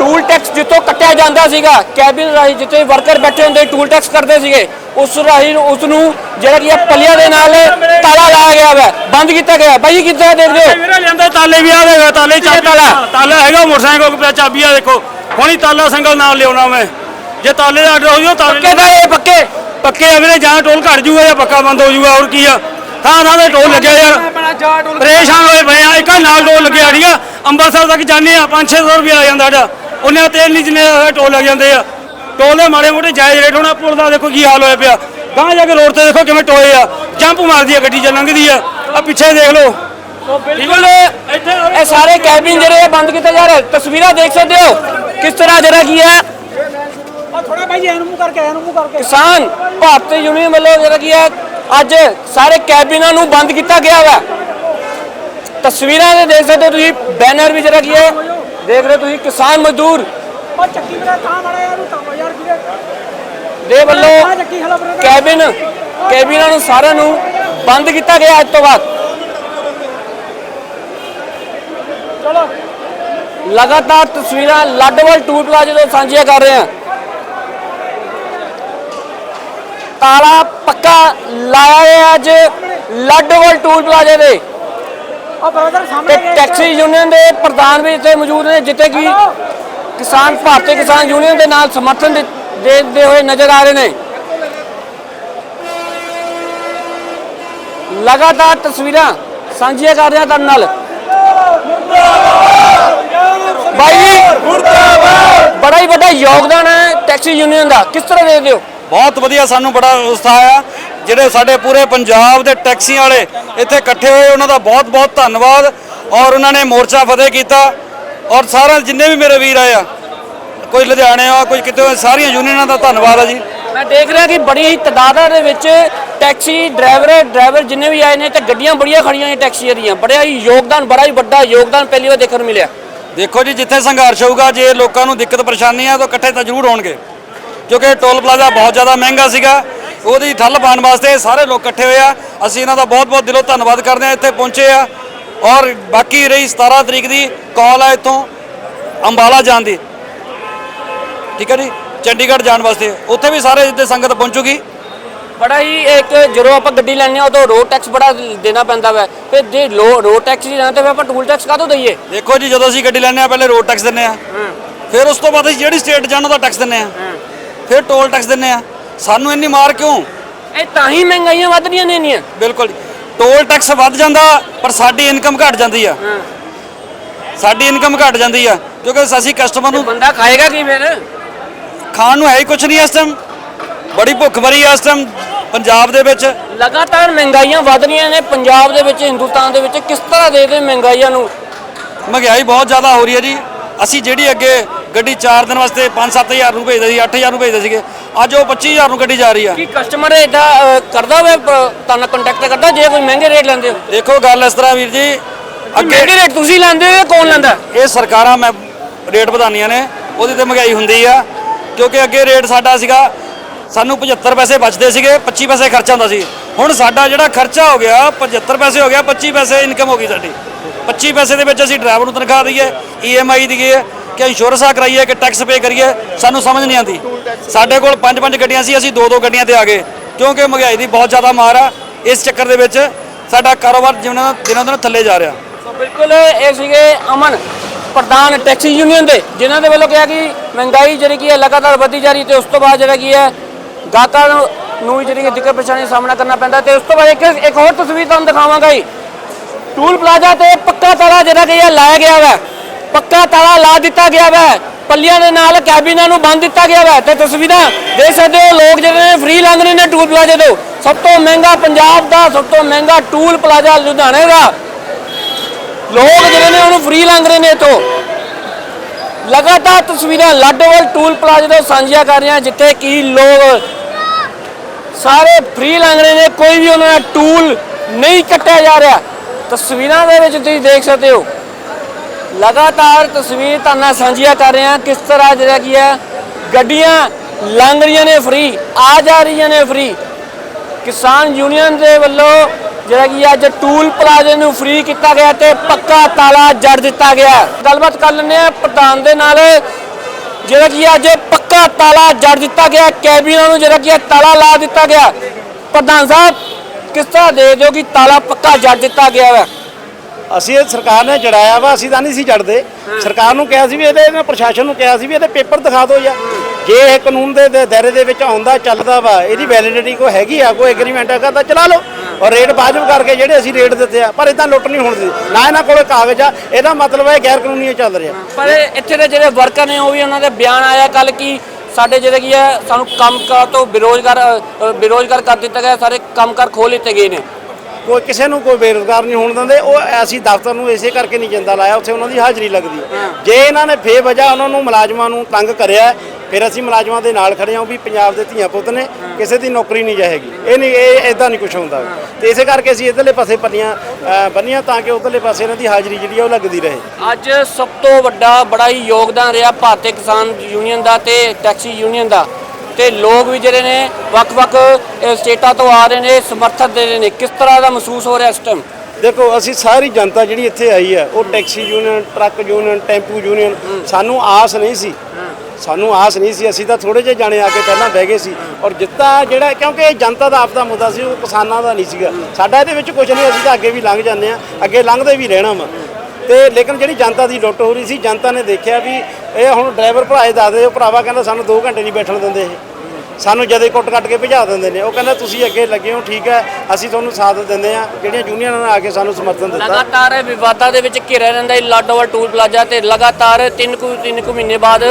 Speaker 1: ਟੂਲ ਟੈਕਸ ਜਿੱਥੋਂ ਕੱਟਿਆ ਜਾਂਦਾ ਸੀਗਾ ਕੈਬਿਨ ਰਾਹੀਂ ਜਿੱਥੇ ਵਰਕਰ ਬੈਠੇ ਹੁੰਦੇ ਟੂਲ ਟੈਕਸ ਕਰਦੇ ਸੀਗੇ ਉਸ ਰਾਹੀਂ ਉਸ ਨੂੰ ਜਿਹੜਾ ਕੀ ਹੈ ਪੱਲੀਆਂ ਦੇ ਨਾਲ ਤਾਲਾ ਲਾਇਆ ਗਿਆ ਹੈ ਬੰਦ ਕੀਤਾ ਗਿਆ। ਬਾਈ ਕਿੱਦਾਂ ਦੇਖਦੇ ਹੋ?
Speaker 3: ਵੀਰੇ ਲੈਂਦੇ ਤਾਲੇ ਵੀ ਆ ਤਾਲੇ
Speaker 1: ਚਾਬੀ ਤਾਲਾ?
Speaker 3: ਤਾਲਾ ਹੈਗਾ ਮੋਟਰਸਾਈਕਲ ਕੋਲ ਚਾਬੀ ਆ ਦੇਖੋ। ਹੁਣੀ ਤਾਲਾ ਸੰਗਲ ਨਾਲ ਲਿਆਉਣਾ ਮੈਂ। ਜੇ ਤਾਲੇ ਦਾ ਆਰਡਰ ਹੋ ਤਾਲੇ
Speaker 1: ਪੱਕੇ ਤਾਲੇ ਪੱਕੇ?
Speaker 3: ਪੱਕੇ ਆ ਵੀਰੇ ਜਾਂ ਟੋਲ ਘਟ ਜੂਗਾ ਜਾਂ ਪੱਕਾ ਬੰਦ ਹੋ ਜੂਗਾ ਹੋਰ ਕੀ ਆ। ਥਾਂ ਥਾਂ ਤੇ ਟੋਲ ਲੱਗਿਆ ਯਾਰ। ਪਰੇਸ਼ਾਨ ਹੋਏ ਪਏ ਆ ਇੱਕ ਨਾਲ ਟੋਲ ਲੱਗਿਆ ਠੀਕ ਆ? ਅੰਮ੍ਰਿਤਸਰ ਤੱਕ ਜਾਂਦੇ ਆ 5-600 ਰੁਪਏ ਆ ਜਾਂਦਾ ਸਾਡਾ। ਉਹਨੇ ਤੇਲ ਨਹੀਂ ਜਿੰਨੇ ਟੋਲ ਲੱਗ ਜਾਂਦੇ ਆ। ਟੋਲ ਮਾੜੇ ਮੋਟੇ ਜਾਇਜ਼ ਰੇਟ ਹੋਣਾ ਪੁਲ ਦਾ ਦੇਖੋ ਕੀ ਹਾਲ ਹੋਇਆ ਪਿਆ। ਗਾਂ ਜਾ ਕੇ ਰੋਡ ਤੇ ਦੇਖੋ ਕਿਵੇਂ ਟੋਏ ਆ। ਜੰਪ ਮਾਰਦੀ ਆ ਗੱਡੀ ਚ ਲੰਘਦੀ ਆ। ਆ ਪਿੱਛੇ ਦੇਖ ਲਓ।
Speaker 1: ਬਿਲਕੁਲ ਇਹ ਸਾਰੇ ਕੈਬਿਨ ਜਿਹੜੇ ਆ ਬੰਦ ਕੀਤੇ ਜਾ ਰਹੇ। ਤਸਵੀਰਾਂ ਦੇਖ ਸਕਦੇ ਹੋ? ਕਿਸ ਤਰ੍ਹਾਂ ਜਿਹੜਾ ਕੀ ਹੈ
Speaker 6: ਥੋੜਾ ਭਾਈ ਇਹਨੂੰ ਮੂੰਹ ਕਰਕੇ ਇਹਨੂੰ ਮੂੰਹ ਕਰਕੇ।
Speaker 1: ਕਿਸਾਨ ਭਾਰਤੀ ਯੂਨੀਅਨ ਵੱਲੋਂ ਜਿਹੜਾ ਕੀ ਹੈ ਅੱਜ ਸਾਰੇ ਕੈਬਿਨਾਂ ਨੂੰ ਬੰਦ ਕੀਤਾ ਗਿਆ ਵਾ। ਤਸਵੀਰਾਂ ਦੇ ਦੇਖ ਸਕਦੇ ਹੋ ਤੁਸੀਂ। ਬੈਨਰ ਵੀ ਜਿਹੜਾ ਕੀ ਹੈ ਦੇਖ ਰਹੇ ਤੁਸੀਂ ਕਿਸਾਨ ਮਜ਼ਦੂਰ।
Speaker 6: ਉਹ ਚੱਕੀ ਵੀਰੇ ਤਾਂ ਮੜਾ ਇਹਨੂੰ ਤਾਂ ਯਾਰ ਵੀਰੇ।
Speaker 1: ਦੇ ਵੱਲੋਂ ਕੈਬਿਨ ਕੈਬਿਨਾਂ ਨੂੰ ਸਾਰਿਆਂ ਨੂੰ ਬੰਦ ਕੀਤਾ ਗਿਆ ਅੱਜ ਤੋਂ ਬਾਅਦ।
Speaker 6: ਚਲੋ।
Speaker 1: ਲਗਾਤਾਰ ਤਸਵੀਰਾਂ ਲੱਡਵਲ ਟੂਲ ਪਲਾਜ਼ੇ ਤੋਂ ਸਾਂਝੀਆਂ ਕਰ ਰਹੇ ਹਾਂ। ਤਾਲਾ ਪੱਕਾ ਲਾਇਆ ਹੈ ਅੱਜ ਲੱਡਵਲ ਟੂਲ ਪਲਾਜ਼ੇ ਦੇ ਤੇ ਟੈਕਸੀ ਯੂਨੀਅਨ ਦੇ ਪ੍ਰਧਾਨ ਵੀ ਇੱਥੇ ਮੌਜੂਦ ਨੇ ਜਿੱਥੇ ਕਿ ਕਿਸਾਨ ਭਾਰਤੀ ਕਿਸਾਨ ਯੂਨੀਅਨ ਦੇ ਨਾਲ ਸਮਰਥਨ ਦੇ- ਦੇਦੇ ਹੋਏ ਨਜ਼ਰ ਆ ਰਹੇ ਨੇ। ਲਗਾਤਾਰ ਤਸਵੀਰਾਂ ਸਾਂਝੀਆਂ ਕਰ ਰਹੇ ਤੁਹਾਡੇ ਨਾਲ। ਬਾਈ ਜੀ ਬੜਾ ਹੀ ਵੱਡਾ ਯੋਗਦਾਨ ਹੈ ਟੈਕਸੀ ਯੂਨੀਅਨ ਦਾ। ਕਿਸ ਤਰ੍ਹਾਂ ਦੇਖਦੇ ਹੋ?
Speaker 4: ਬਹੁਤ ਵਧੀਆ ਸਾਨੂੰ ਬੜਾ ਉਤਸ਼ਾਹ ਆ ਜਿਹੜੇ ਸਾਡੇ ਪੂਰੇ ਪੰਜਾਬ ਦੇ ਟੈਕਸੀ ਵਾਲੇ ਇੱਥੇ ਇਕੱਠੇ ਹੋਏ ਉਹਨਾਂ ਦਾ ਬਹੁਤ ਬਹੁਤ ਧੰਨਵਾਦ ਔਰ ਉਹਨਾਂ ਨੇ ਮੋਰਚਾ ਫਤਿਹ ਕੀਤਾ ਔਰ ਸਾਰਾ ਜਿੰਨੇ ਵੀ ਮੇਰੇ ਵੀਰ ਆਏ ਆ ਕੋਈ ਲੁਧਿਆਣੇ ਆ ਕੋਈ ਕਿਤੇ ਹੋਏ, ਸਾਰੀਆਂ ਯੂਨੀਅਨਾਂ ਦਾ ਧੰਨਵਾਦ ਆ ਜੀ।
Speaker 1: ਮੈਂ ਦੇਖ ਰਿਹਾ ਕਿ ਬੜੀ ਹੀ ਤਦਾਦਾਂ ਦੇ ਵਿੱਚ ਟੈਕਸੀ ਡਰਾਈਵਰ ਡਰਾਈਵਰ ਜਿੰਨੇ ਵੀ ਆਏ ਨੇ ਤੇ ਗੱਡੀਆਂ ਬੜੀਆਂ ਖੜੀਆਂ ਨੇ ਟੈਕਸੀਆਂ ਦੀਆਂ। ਬੜਾ ਹੀ ਯੋਗਦਾਨ ਬੜਾ ਹੀ ਵੱਡਾ ਯੋਗਦਾਨ ਪਹਿਲੀ ਵਾਰ ਦੇਖਣ ਨੂੰ ਮਿਲਿਆ।
Speaker 4: ਦੇਖੋ ਜੀ ਜਿੱਥੇ ਸੰਘਰਸ਼ ਹੋਊਗਾ ਜੇ ਲੋਕਾਂ ਨੂੰ ਦਿੱਕਤ ਪਰੇਸ਼ਾਨੀ ਆ ਤਾਂ ਇਕੱਠੇ ਤਾਂ ਜ਼ਰੂਰ ਹੋਣਗੇ। ਕਿਉਂਕਿ ਟੋਲ ਪਲਾਜ਼ਾ ਬਹੁਤ ਜ਼ਿਆਦਾ ਮਹਿੰਗਾ ਸੀਗਾ। ਉਹਦੀ ਠੱਲ ਪਾਉਣ ਵਾਸਤੇ ਸਾਰੇ ਲੋਕ ਇਕੱਠੇ ਹੋਏ ਆ। ਅਸੀਂ ਇਹਨਾਂ ਦਾ ਬਹੁਤ-ਬਹੁਤ ਦਿਲੋਂ ਧੰਨਵਾਦ ਕਰਦੇ ਆ ਇੱਥੇ ਪਹੁੰਚੇ ਆ। ਔਰ ਬਾਕੀ ਰਹੀ 17 ਤਰੀਕ ਦੀ ਕਾਲ ਆ ਇੱਥੋਂ ਅੰਬਾਲਾ ਜਾਣ ਦੀ। ਠੀਕ ਹੈ ਜੀ? ਚੰਡੀਗੜ੍ਹ ਜਾਣ ਵਾਸਤੇ। ਉੱਥੇ ਵੀ ਸਾਰੇ ਜਿੱਦੇ ਸੰਗਤ ਪਹੁੰਚੂਗੀ।
Speaker 1: ਬੜਾ ਹੀ ਇੱਕ ਜਦੋਂ ਆਪਾਂ ਗੱਡੀ ਲੈਣੇ ਆ ਉਦੋਂ ਰੋਡ ਟੈਕਸ ਬੜਾ ਦੇਣਾ ਪੈਂਦਾ ਵਾ। ਫਿਰ ਜੇ ਰੋਡ ਟੈਕਸ ਹੀ ਦੇਣਾ ਤੇ ਫਿਰ ਆਪਾਂ ਟੂਲ ਟੈਕਸ ਕਾਹਤੋਂ ਦਈਏ?
Speaker 4: ਦੇਖੋ ਜੀ ਜਦੋਂ ਅਸੀਂ ਗੱਡੀ ਲੈਂਦੇ ਆ ਪਹਿਲੇ ਰੋਡ ਟੈਕਸ ਦਿੰਨੇ ਆ ਫਿਰ ਉਸ ਤੋਂ ਬਾਅਦ ਅਸੀਂ ਜਿਹੜੀ ਸਟੇਟ ਜਾਣਾ ਉਹਦਾ ਟੈਕਸ ਦਿੰਨੇ ਆ ਫਿਰ ਟੋਲ ਟੈਕਸ ਦਿੰਨੇ ਆ ਸਾਨੂੰ ਇੰਨੀ ਮਾਰ ਕਿਉਂ?
Speaker 1: ਇਹ ਤਾਂ ਹੀ ਮਹਿੰਗਾਈਆਂ ਵੱਧ ਰਹੀਆਂ ਨੇ ਇੰਨੀਆਂ।
Speaker 4: ਬਿਲਕੁਲ। ਟੋਲ ਟੈਕਸ ਵੱਧ ਜਾਂਦਾ ਪਰ ਸਾਡੀ ਇਨਕਮ ਘਟ ਜਾਂਦੀ ਆ। ਸਾਡੀ ਇਨਕਮ ਘਟ ਜਾਂਦੀ ਆ। ਕਿਉਂਕਿ ਅਸੀਂ ਕਸਟਮਰ ਨੂੰ
Speaker 1: ਬੰਦਾ ਖਾਏਗਾ ਕੀ ਫਿਰ?
Speaker 4: ਖਾਣ ਨੂੰ ਹੈ ਹੀ ਕੁਝ ਨਹੀਂ ਇਸ ਟਾਈਮ ਬੜੀ ਭੁੱਖ ਮਰੀ ਆ ਇਸ ਟਾਈਮ ਪੰਜਾਬ ਦੇ ਵਿੱਚ।
Speaker 1: ਲਗਾਤਾਰ ਮਹਿੰਗਾਈਆਂ ਵੱਧ ਰਹੀਆਂ ਨੇ। ਪੰਜਾਬ ਦੇ ਵਿੱਚ ਹਿੰਦੁਸਤਾਨ ਦੇ ਵਿੱਚ ਕਿਸ ਤਰ੍ਹਾਂ ਦੇ ਦੇ ਮਹਿੰਗਾਈਆਂ ਨੂੰ?
Speaker 4: ਮਹਿੰਗਾਈ ਬਹੁਤ ਜ਼ਿਆਦਾ ਹੋ ਰਹੀ ਹੈ ਜੀ। ਅਸੀਂ ਜਿਹੜੀ ਅੱਗੇ ਗੱਡੀ 4 ਦਿਨ ਵਾਸਤੇ 5-7000 ਨੂੰ ਭੇਜਦੇ ਸੀ 8000 ਨੂੰ ਭੇਜਦੇ ਸੀਗੇ। ਅੱਜ ਉਹ 25000 ਨੂੰ ਗੱਡੀ ਜਾ ਰਹੀ ਆ।
Speaker 1: ਕੀ ਕਸਟਮਰ ਇਹਦਾ ਅ, ਕਰਦਾ ਵੇ ਤੁਹਾਨੂੰ ਕੰਟੈਕਟ ਕਰਦਾ ਜੇ ਕੋਈ ਮਹਿੰਗੇ ਰੇਟ ਲੈਂਦੇ ਹੋ?
Speaker 4: ਦੇਖੋ ਗੱਲ ਇਸ ਤਰ੍ਹਾਂ ਵੀਰ ਜੀ ਅੱਗੇ
Speaker 1: ਰੇਟ ਤੁਸੀਂ ਲੈਂਦੇ ਹੋ ਜਾਂ ਕੌਣ ਲੈਂਦਾ?
Speaker 4: ਇਹ ਸਰਕਾਰਾਂ ਮੈਂ ਰੇਟ ਵਧਾਉਂਦੀਆਂ ਨੇ ਉਹਦੀ ਤੇ ਮਹਿੰਗਾਈ ਹੁੰਦੀ ਆ ਕਿਉਂਕਿ ਅੱਗੇ ਰੇਟ ਸਾਡਾ ਸੀਗਾ ਸਾਨੂੰ 75 ਪੈਸੇ ਬਚਦੇ ਸੀਗੇ 25 ਪੈਸੇ ਖਰਚਾ ਹੁੰਦਾ ਸੀ। ਹੁਣ ਸਾਡਾ ਜਿਹੜਾ ਖਰਚਾ ਹੋ ਗਿਆ 75 ਪੈਸੇ ਹੋ ਗਿਆ 25 ਪੈਸੇ ਇਨਕਮ ਹੋ ਗਈ ਸਾਡੀ। 25 ਪੈਸੇ ਦੇ ਵਿੱਚ ਅਸੀਂ ਡਰਾਈਵਰ ਨੂੰ ਤਨਖਾਹ ਦਈਏ ਈਐਮਆਈ ਦਈਏ ਕਿ ਇੰਸ਼ੋਰੈਂਸ ਆ ਕਰਾਈਏ ਕਿ ਟੈਕਸ ਪੇ ਕਰੀਏ ਸਾਨੂੰ ਸਮਝ ਨਹੀਂ ਆਉਂਦੀ। ਸਾਡੇ ਕੋਲ ਪੰਜ ਪੰਜ ਗੱਡੀਆਂ ਸੀ, ਅਸੀਂ ਦੋ ਦੋ ਗੱਡੀਆਂ ਤੇ ਆ ਗਏ। ਕਿਉਂਕਿ ਮਹਿੰਗਾਈ ਦੀ ਬਹੁਤ ਜ਼ਿਆਦਾ ਮਾਰ ਆ, ਇਸ ਚੱਕਰ ਦੇ ਵਿੱਚ ਸਾਡਾ ਕਾਰੋਬਾਰ ਜਿਵੇਂ ਦਿਨੋਂ ਦਿਨ ਥੱਲੇ ਜਾ ਰਿਹਾ।
Speaker 1: ਸੋ ਬਿਲਕੁਲ ਇਹ ਸੀਗੇ ਅਮਨ, ਪ੍ਰਧਾਨ ਟੈਕਸੀ ਯੂਨੀਅਨ ਦੇ, ਜਿਨ੍ਹਾਂ ਦੇ ਵੱਲੋਂ ਕਿਹਾ ਕਿ ਮਹਿੰਗਾਈ ਜਿਹੜੀ ਕੀ ਹੈ, ਲਗਾਤਾਰ ਵਧਦੀ ਜਾ ਰਹੀ ਤੇ ਉਸ ਤੋਂ ਬਾਅਦ ਜਿਹੜਾ ਕੀ ਹੈ, ਗਾਹਕਾਂ ਨੂੰ ਜਿਹੜੀ ਕਿ ਦਿੱਕਤ ਪਰੇਸ਼ਾਨੀ ਦਾ ਸਾਹਮਣਾ ਕਰਨਾ ਪੈਂਦਾ ਤੇ ਉਸ ਤੋਂ ਬਾਅਦ ਇੱਕ ਇੱਕ ਹੋਰ ਤਸਵੀਰ ਤੁਹਾਨੂੰ ਦਿਖਾਵਾਂਗਾ ਜੀ। ਟੂਲ ਪਲਾਜ਼ਾ ਤੇ ਪੱਕਾ ਤਾਲਾ ਜਿਹੜਾ ਕਿ ਇਹ ਲਾਇਆ ਗਿਆ ਵਾ। ਪੱਕਾ ਤਾਲਾ ਲਾ ਦਿੱਤਾ ਗਿਆ ਵਾ। ਪੱਲੀਆਂ ਦੇ ਨਾਲ ਕੈਬਿਨਾਂ ਨੂੰ ਬੰਦ ਦਿੱਤਾ ਗਿਆ ਵਾ। ਤੇ ਤਸਵੀਰਾਂ ਦੇਖ ਸਕਦੇ ਹੋ, ਲੋਕ ਜਿਹੜੇ ਨੇ ਫ੍ਰੀ ਲੰਘ ਰਹੇ ਨੇ ਟੂਲ ਪਲਾਜ਼ੇ ਤੋਂ। ਸਭ ਤੋਂ ਮਹਿੰਗਾ ਪੰਜਾਬ ਦਾ, ਸਭ ਤੋਂ ਮਹਿੰਗਾ ਟੂਲ ਪਲਾਜ਼ਾ ਲੁਧਿਆਣੇ ਦਾ। ਲੋਕ ਜਿਹੜੇ ਨੇ ਉਹਨੂੰ ਫ੍ਰੀ ਲੰਘ ਰਹੇ ਨੇ ਇੱਥੋਂ। ਲਗਾਤਾਰ ਤਸਵੀਰਾਂ ਲਾਡੋਵਾਲ ਟੂਲ ਪਲਾਜ਼ੇ ਤੋਂ ਸਾਂਝੀਆਂ ਕਰ ਰਹੇ ਹਾਂ ਜਿੱਥੇ ਕਿ ਲੋਕ ਸਾਰੇ ਫ੍ਰੀ ਲੰਘ ਰਹੇ ਨੇ, ਕੋਈ ਵੀ ਉਹਨਾਂ ਦਾ ਟੂਲ ਨਹੀਂ ਕੱਟਿਆ ਜਾ ਰਿਹਾ। ਤਸਵੀਰਾਂ ਦੇ ਵਿੱਚ ਤੁਸੀਂ ਦੇਖ ਸਕਦੇ ਹੋ। ਲਗਾਤਾਰ ਤਸਵੀਰ ਤੁਹਾਨੂੰ ਨਾਲ ਸਾਂਝੀਆਂ ਕਰ ਰਹੇ ਹਾਂ ਕਿਸ ਤਰ੍ਹਾਂ ਜਿਹੜਾ ਕੀ ਹੈ, ਗੱਡੀਆਂ ਲੰਘ ਰਹੀਆਂ ਨੇ ਫ੍ਰੀ ਆ ਜਾ ਰਹੀਆਂ ਨੇ ਫ੍ਰੀ ਕਿਸਾਨ ਯੂਨੀਅਨ ਦੇ ਵੱਲੋਂ ਜਿਹੜਾ ਕਿ ਅੱਜ ਟੂਲ ਪਲਾਜ਼ੇ ਨੂੰ ਫ੍ਰੀ ਕੀਤਾ ਗਿਆ ਤੇ ਪੱਕਾ ਤਾਲਾ ਜੜ ਦਿੱਤਾ ਗਿਆ। ਗੱਲਬਾਤ ਕਰ ਲੈਂਦੇ ਆ ਪ੍ਰਧਾਨ ਦੇ ਨਾਲ। ਜਿਹੜਾ ਕਿ ਅੱਜ ਪੱਕਾ ਤਾਲਾ ਜੜ ਦਿੱਤਾ ਗਿਆ, ਕੈਬਿਨਾਂ ਨੂੰ ਜਿਹੜਾ ਕਿ ਹੈ ਤਾਲਾ ਲਾ ਦਿੱਤਾ ਗਿਆ। ਪ੍ਰਧਾਨ ਸਾਹਿਬ, ਕਿਸ ਤਰ੍ਹਾਂ ਦੇ ਦਿਓ ਕਿ ਤਾਲਾ ਪੱਕਾ ਜੜ ਦਿੱਤਾ ਗਿਆ ਹੈ
Speaker 5: ਅਸੀਂ ਇਹ ਸਰਕਾਰ ਨੇ ਜੜਾਇਆ ਵਾ ਅਸੀਂ ਤਾਂ ਨਹੀਂ ਸੀ ਜੜਦੇ। ਸਰਕਾਰ ਨੂੰ ਕਿਹਾ ਸੀ ਵੀ ਇਹਦੇ ਇਹਨਾਂ ਪ੍ਰਸ਼ਾਸਨ ਨੂੰ ਕਿਹਾ ਸੀ ਵੀ ਇਹਦੇ ਪੇਪਰ ਦਿਖਾ ਦਿਓ ਯਾਰ। ਜੇ ਇਹ ਕਾਨੂੰਨ ਦੇ ਦੇ ਦਾਇਰੇ ਦੇ ਵਿੱਚ ਆਉਂਦਾ ਚੱਲਦਾ ਵਾ ਇਹਦੀ ਵੈਲਿਡਿਟੀ ਕੋਈ ਹੈਗੀ ਆ ਕੋਈ ਐਗਰੀਮੈਂਟ ਹੈਗਾ ਤਾਂ ਚਲਾ ਲਓ। ਔਰ ਰੇਟ ਵਾਜਬ ਕਰਕੇ ਜਿਹੜੇ ਅਸੀਂ ਰੇਟ ਦਿੱਤੇ ਆ ਪਰ ਇਦਾਂ ਲੁੱਟ ਨਹੀਂ ਹੋਣ ਦੀ ਨਾ ਇਹਨਾਂ ਕੋਲ ਕਾਗਜ਼ ਆ ਇਹਦਾ ਮਤਲਬ ਹੈ ਗੈਰ ਕਾਨੂੰਨੀ ਚੱਲ ਰਿਹਾ।
Speaker 1: ਪਰ ਇੱਥੇ ਦੇ ਜਿਹੜੇ ਵਰਕਰ ਨੇ ਉਹ ਵੀ ਉਹਨਾਂ ਦੇ ਬਿਆਨ ਆਇਆ ਕੱਲ ਕਿ ਸਾਡੇ ਜਿਹੜੇ ਕੀ ਹੈ ਸਾਨੂੰ ਕੰਮ ਕਾਰ ਤੋਂ ਬੇਰੋਜ਼ਗਾਰ ਬੇਰੋਜ਼ਗਾਰ ਕਰ ਦਿੱਤਾ ਗਿਆ ਸਾਰੇ ਕੰਮ ਕਾਰ ਖੋਲ ਦਿੱਤੇ ਗਏ ਨੇ।
Speaker 5: ਕੋਈ ਕਿਸੇ ਨੂੰ ਕੋਈ ਬੇਰੁਜ਼ਗਾਰ ਨਹੀਂ ਹੋਣ ਦਿੰਦੇ ਉਹ ਅਸੀਂ ਦਫ਼ਤਰ ਨੂੰ ਇਸੇ ਕਰਕੇ ਨਹੀਂ ਜਿੰਦਾ ਲਾਇਆ ਉੱਥੇ ਉਹਨਾਂ ਦੀ ਹਾਜ਼ਰੀ ਲੱਗਦੀ। ਜੇ ਇਹਨਾਂ ਨੇ ਬੇਵਜ੍ਹਾ ਉਹਨਾਂ ਨੂੰ ਮੁਲਾਜ਼ਮਾਂ ਨੂੰ ਤੰਗ ਕਰਿਆ ਫਿਰ ਅਸੀਂ ਮੁਲਾਜ਼ਮਾਂ ਦੇ ਨਾਲ ਖੜੇ ਹਾਂ ਵੀ ਪੰਜਾਬ ਦੇ ਧੀਆਂ ਪੁੱਤ ਨੇ ਕਿਸੇ ਦੀ ਨੌਕਰੀ ਨਹੀਂ ਜਾਏਗੀ। ਇਹ ਨਹੀਂ ਇਹ ਇਦਾਂ ਨਹੀਂ ਕੁਝ ਹੁੰਦਾ। ਤੇ ਇਸੇ ਕਰਕੇ ਅਸੀਂ ਇਧਰਲੇ ਪਾਸੇ ਪੰਨੀਆਂ ਬੰਨੀਆਂ ਤਾਂ ਕਿ ਉਧਰਲੇ ਪਾਸੇ ਇਹਨਾਂ ਦੀ ਹਾਜ਼ਰੀ ਜਿਹੜੀ ਆ ਉਹ ਲੱਗਦੀ ਰਹੇ।
Speaker 1: ਅੱਜ ਸਭ ਤੋਂ ਵੱਡਾ ਬੜਾ ਹੀ ਯੋਗਦਾਨ ਰਿਹਾ ਭਾਰਤੀ ਕਿਸਾਨ ਯੂਨੀਅਨ ਦਾ ਤੇ ਟੈਕਸੀ ਯੂਨੀਅਨ ਦਾ। ਤੇ ਲੋਕ ਵੀ ਜਿਹੜੇ ਨੇ ਵੱਖ-ਵੱਖ ਸਟੇਟਾਂ ਤੋਂ ਆ ਰਹੇ ਨੇ ਸਮਰਥਨ ਦੇ ਰਹੇ ਨੇ। ਕਿਸ ਤਰ੍ਹਾਂ ਦਾ ਮਹਿਸੂਸ ਹੋ ਰਿਹਾ ਇਸ ਟਾਈਮ
Speaker 5: ਦੇਖੋ ਅਸੀਂ ਸਾਰੀ ਜਨਤਾ ਜਿਹੜੀ ਇੱਥੇ ਆਈ ਹੈ ਉਹ taxi union truck union tempo union ਸਾਨੂੰ ਆਸ ਨਹੀਂ ਸੀ। ਸਾਨੂੰ ਆਸ ਨਹੀਂ ਸੀ। ਅਸੀਂ ਤਾਂ ਥੋੜੇ ਜਿਹੇ ਜਾਣੇ ਆ ਕੇ ਪਹਿਲਾਂ ਬਹਿ ਗਏ ਸੀ। ਔਰ ਜਿੱਤਾ ਜਿਹੜਾ ਕਿਉਂਕਿ ਇਹ ਜਨਤਾ ਦਾ ਆਪਦਾ ਮੁੱਦਾ ਸੀ ਉਹ ਕਿਸਾਨਾਂ ਦਾ ਨਹੀਂ ਸੀਗਾ। ਸਾਡਾ ਇਹਦੇ ਵਿੱਚ ਕੁਝ ਨਹੀਂ ਅਸੀਂ ਤਾਂ ਅੱਗੇ ਵੀ ਲੰਘ ਜਾਂਦੇ ਆ ਅੱਗੇ ਲੰਘਦੇ ਵੀ ਰਹਿਣਾ ਵਾ। ਤੇ ਲੇਕਿਨ ਜਿਹੜੀ ਜਨਤਾ ਦੀ ਲੁੱਟ ਹੋ ਰਹੀ ਸੀ, ਜਨਤਾ ਨੇ ਦੇਖਿਆ ਵੀ ਇਹ ਹੁਣ ਡਰਾਈਵਰ ਭਰਾਏ ਇਹ ਦੱਸਦੇ, ਉਹ ਭਰਾਵਾ ਕਹਿੰਦਾ ਸਾਨੂੰ 2 ਘੰਟੇ ਨਹੀਂ ਬੈਠਣ ਦਿੰਦੇ ਇਹ। ਸਾਨੂੰ ਜਦੇ ਕੁੱਟ ਕੱਟ ਕੇ ਭਜਾ ਦਿੰਦੇ ਨੇ। ਉਹ ਕਹਿੰਦਾ, ਤੁਸੀਂ ਅੱਗੇ ਲੱਗੇ ਹੋ, ਠੀਕ ਹੈ, ਅਸੀਂ ਤੁਹਾਨੂੰ ਸਾਥ ਦਿੰਦੇ ਆ ਜਿਹੜੀਆਂ ਯੂਨੀਅਨਾਂ ਨੇ ਆ ਕੇ ਸਾਨੂੰ ਸਮਰਥਨ ਦਿੱਤਾ।
Speaker 1: ਲਗਾਤਾਰ ਵਿਵਾਦਾਂ ਦੇ ਵਿੱਚ ਘਿਰਿਆ ਰਹਿੰਦਾ ਇਹ ਲਾਡੋਵਾਲ ਟੂਲ ਪਲਾਜ਼ਾ ਤੇ ਲਗਾਤਾਰ 3 ਕੁ 3 ਕੁ ਮਹੀਨੇ ਬਾਅਦ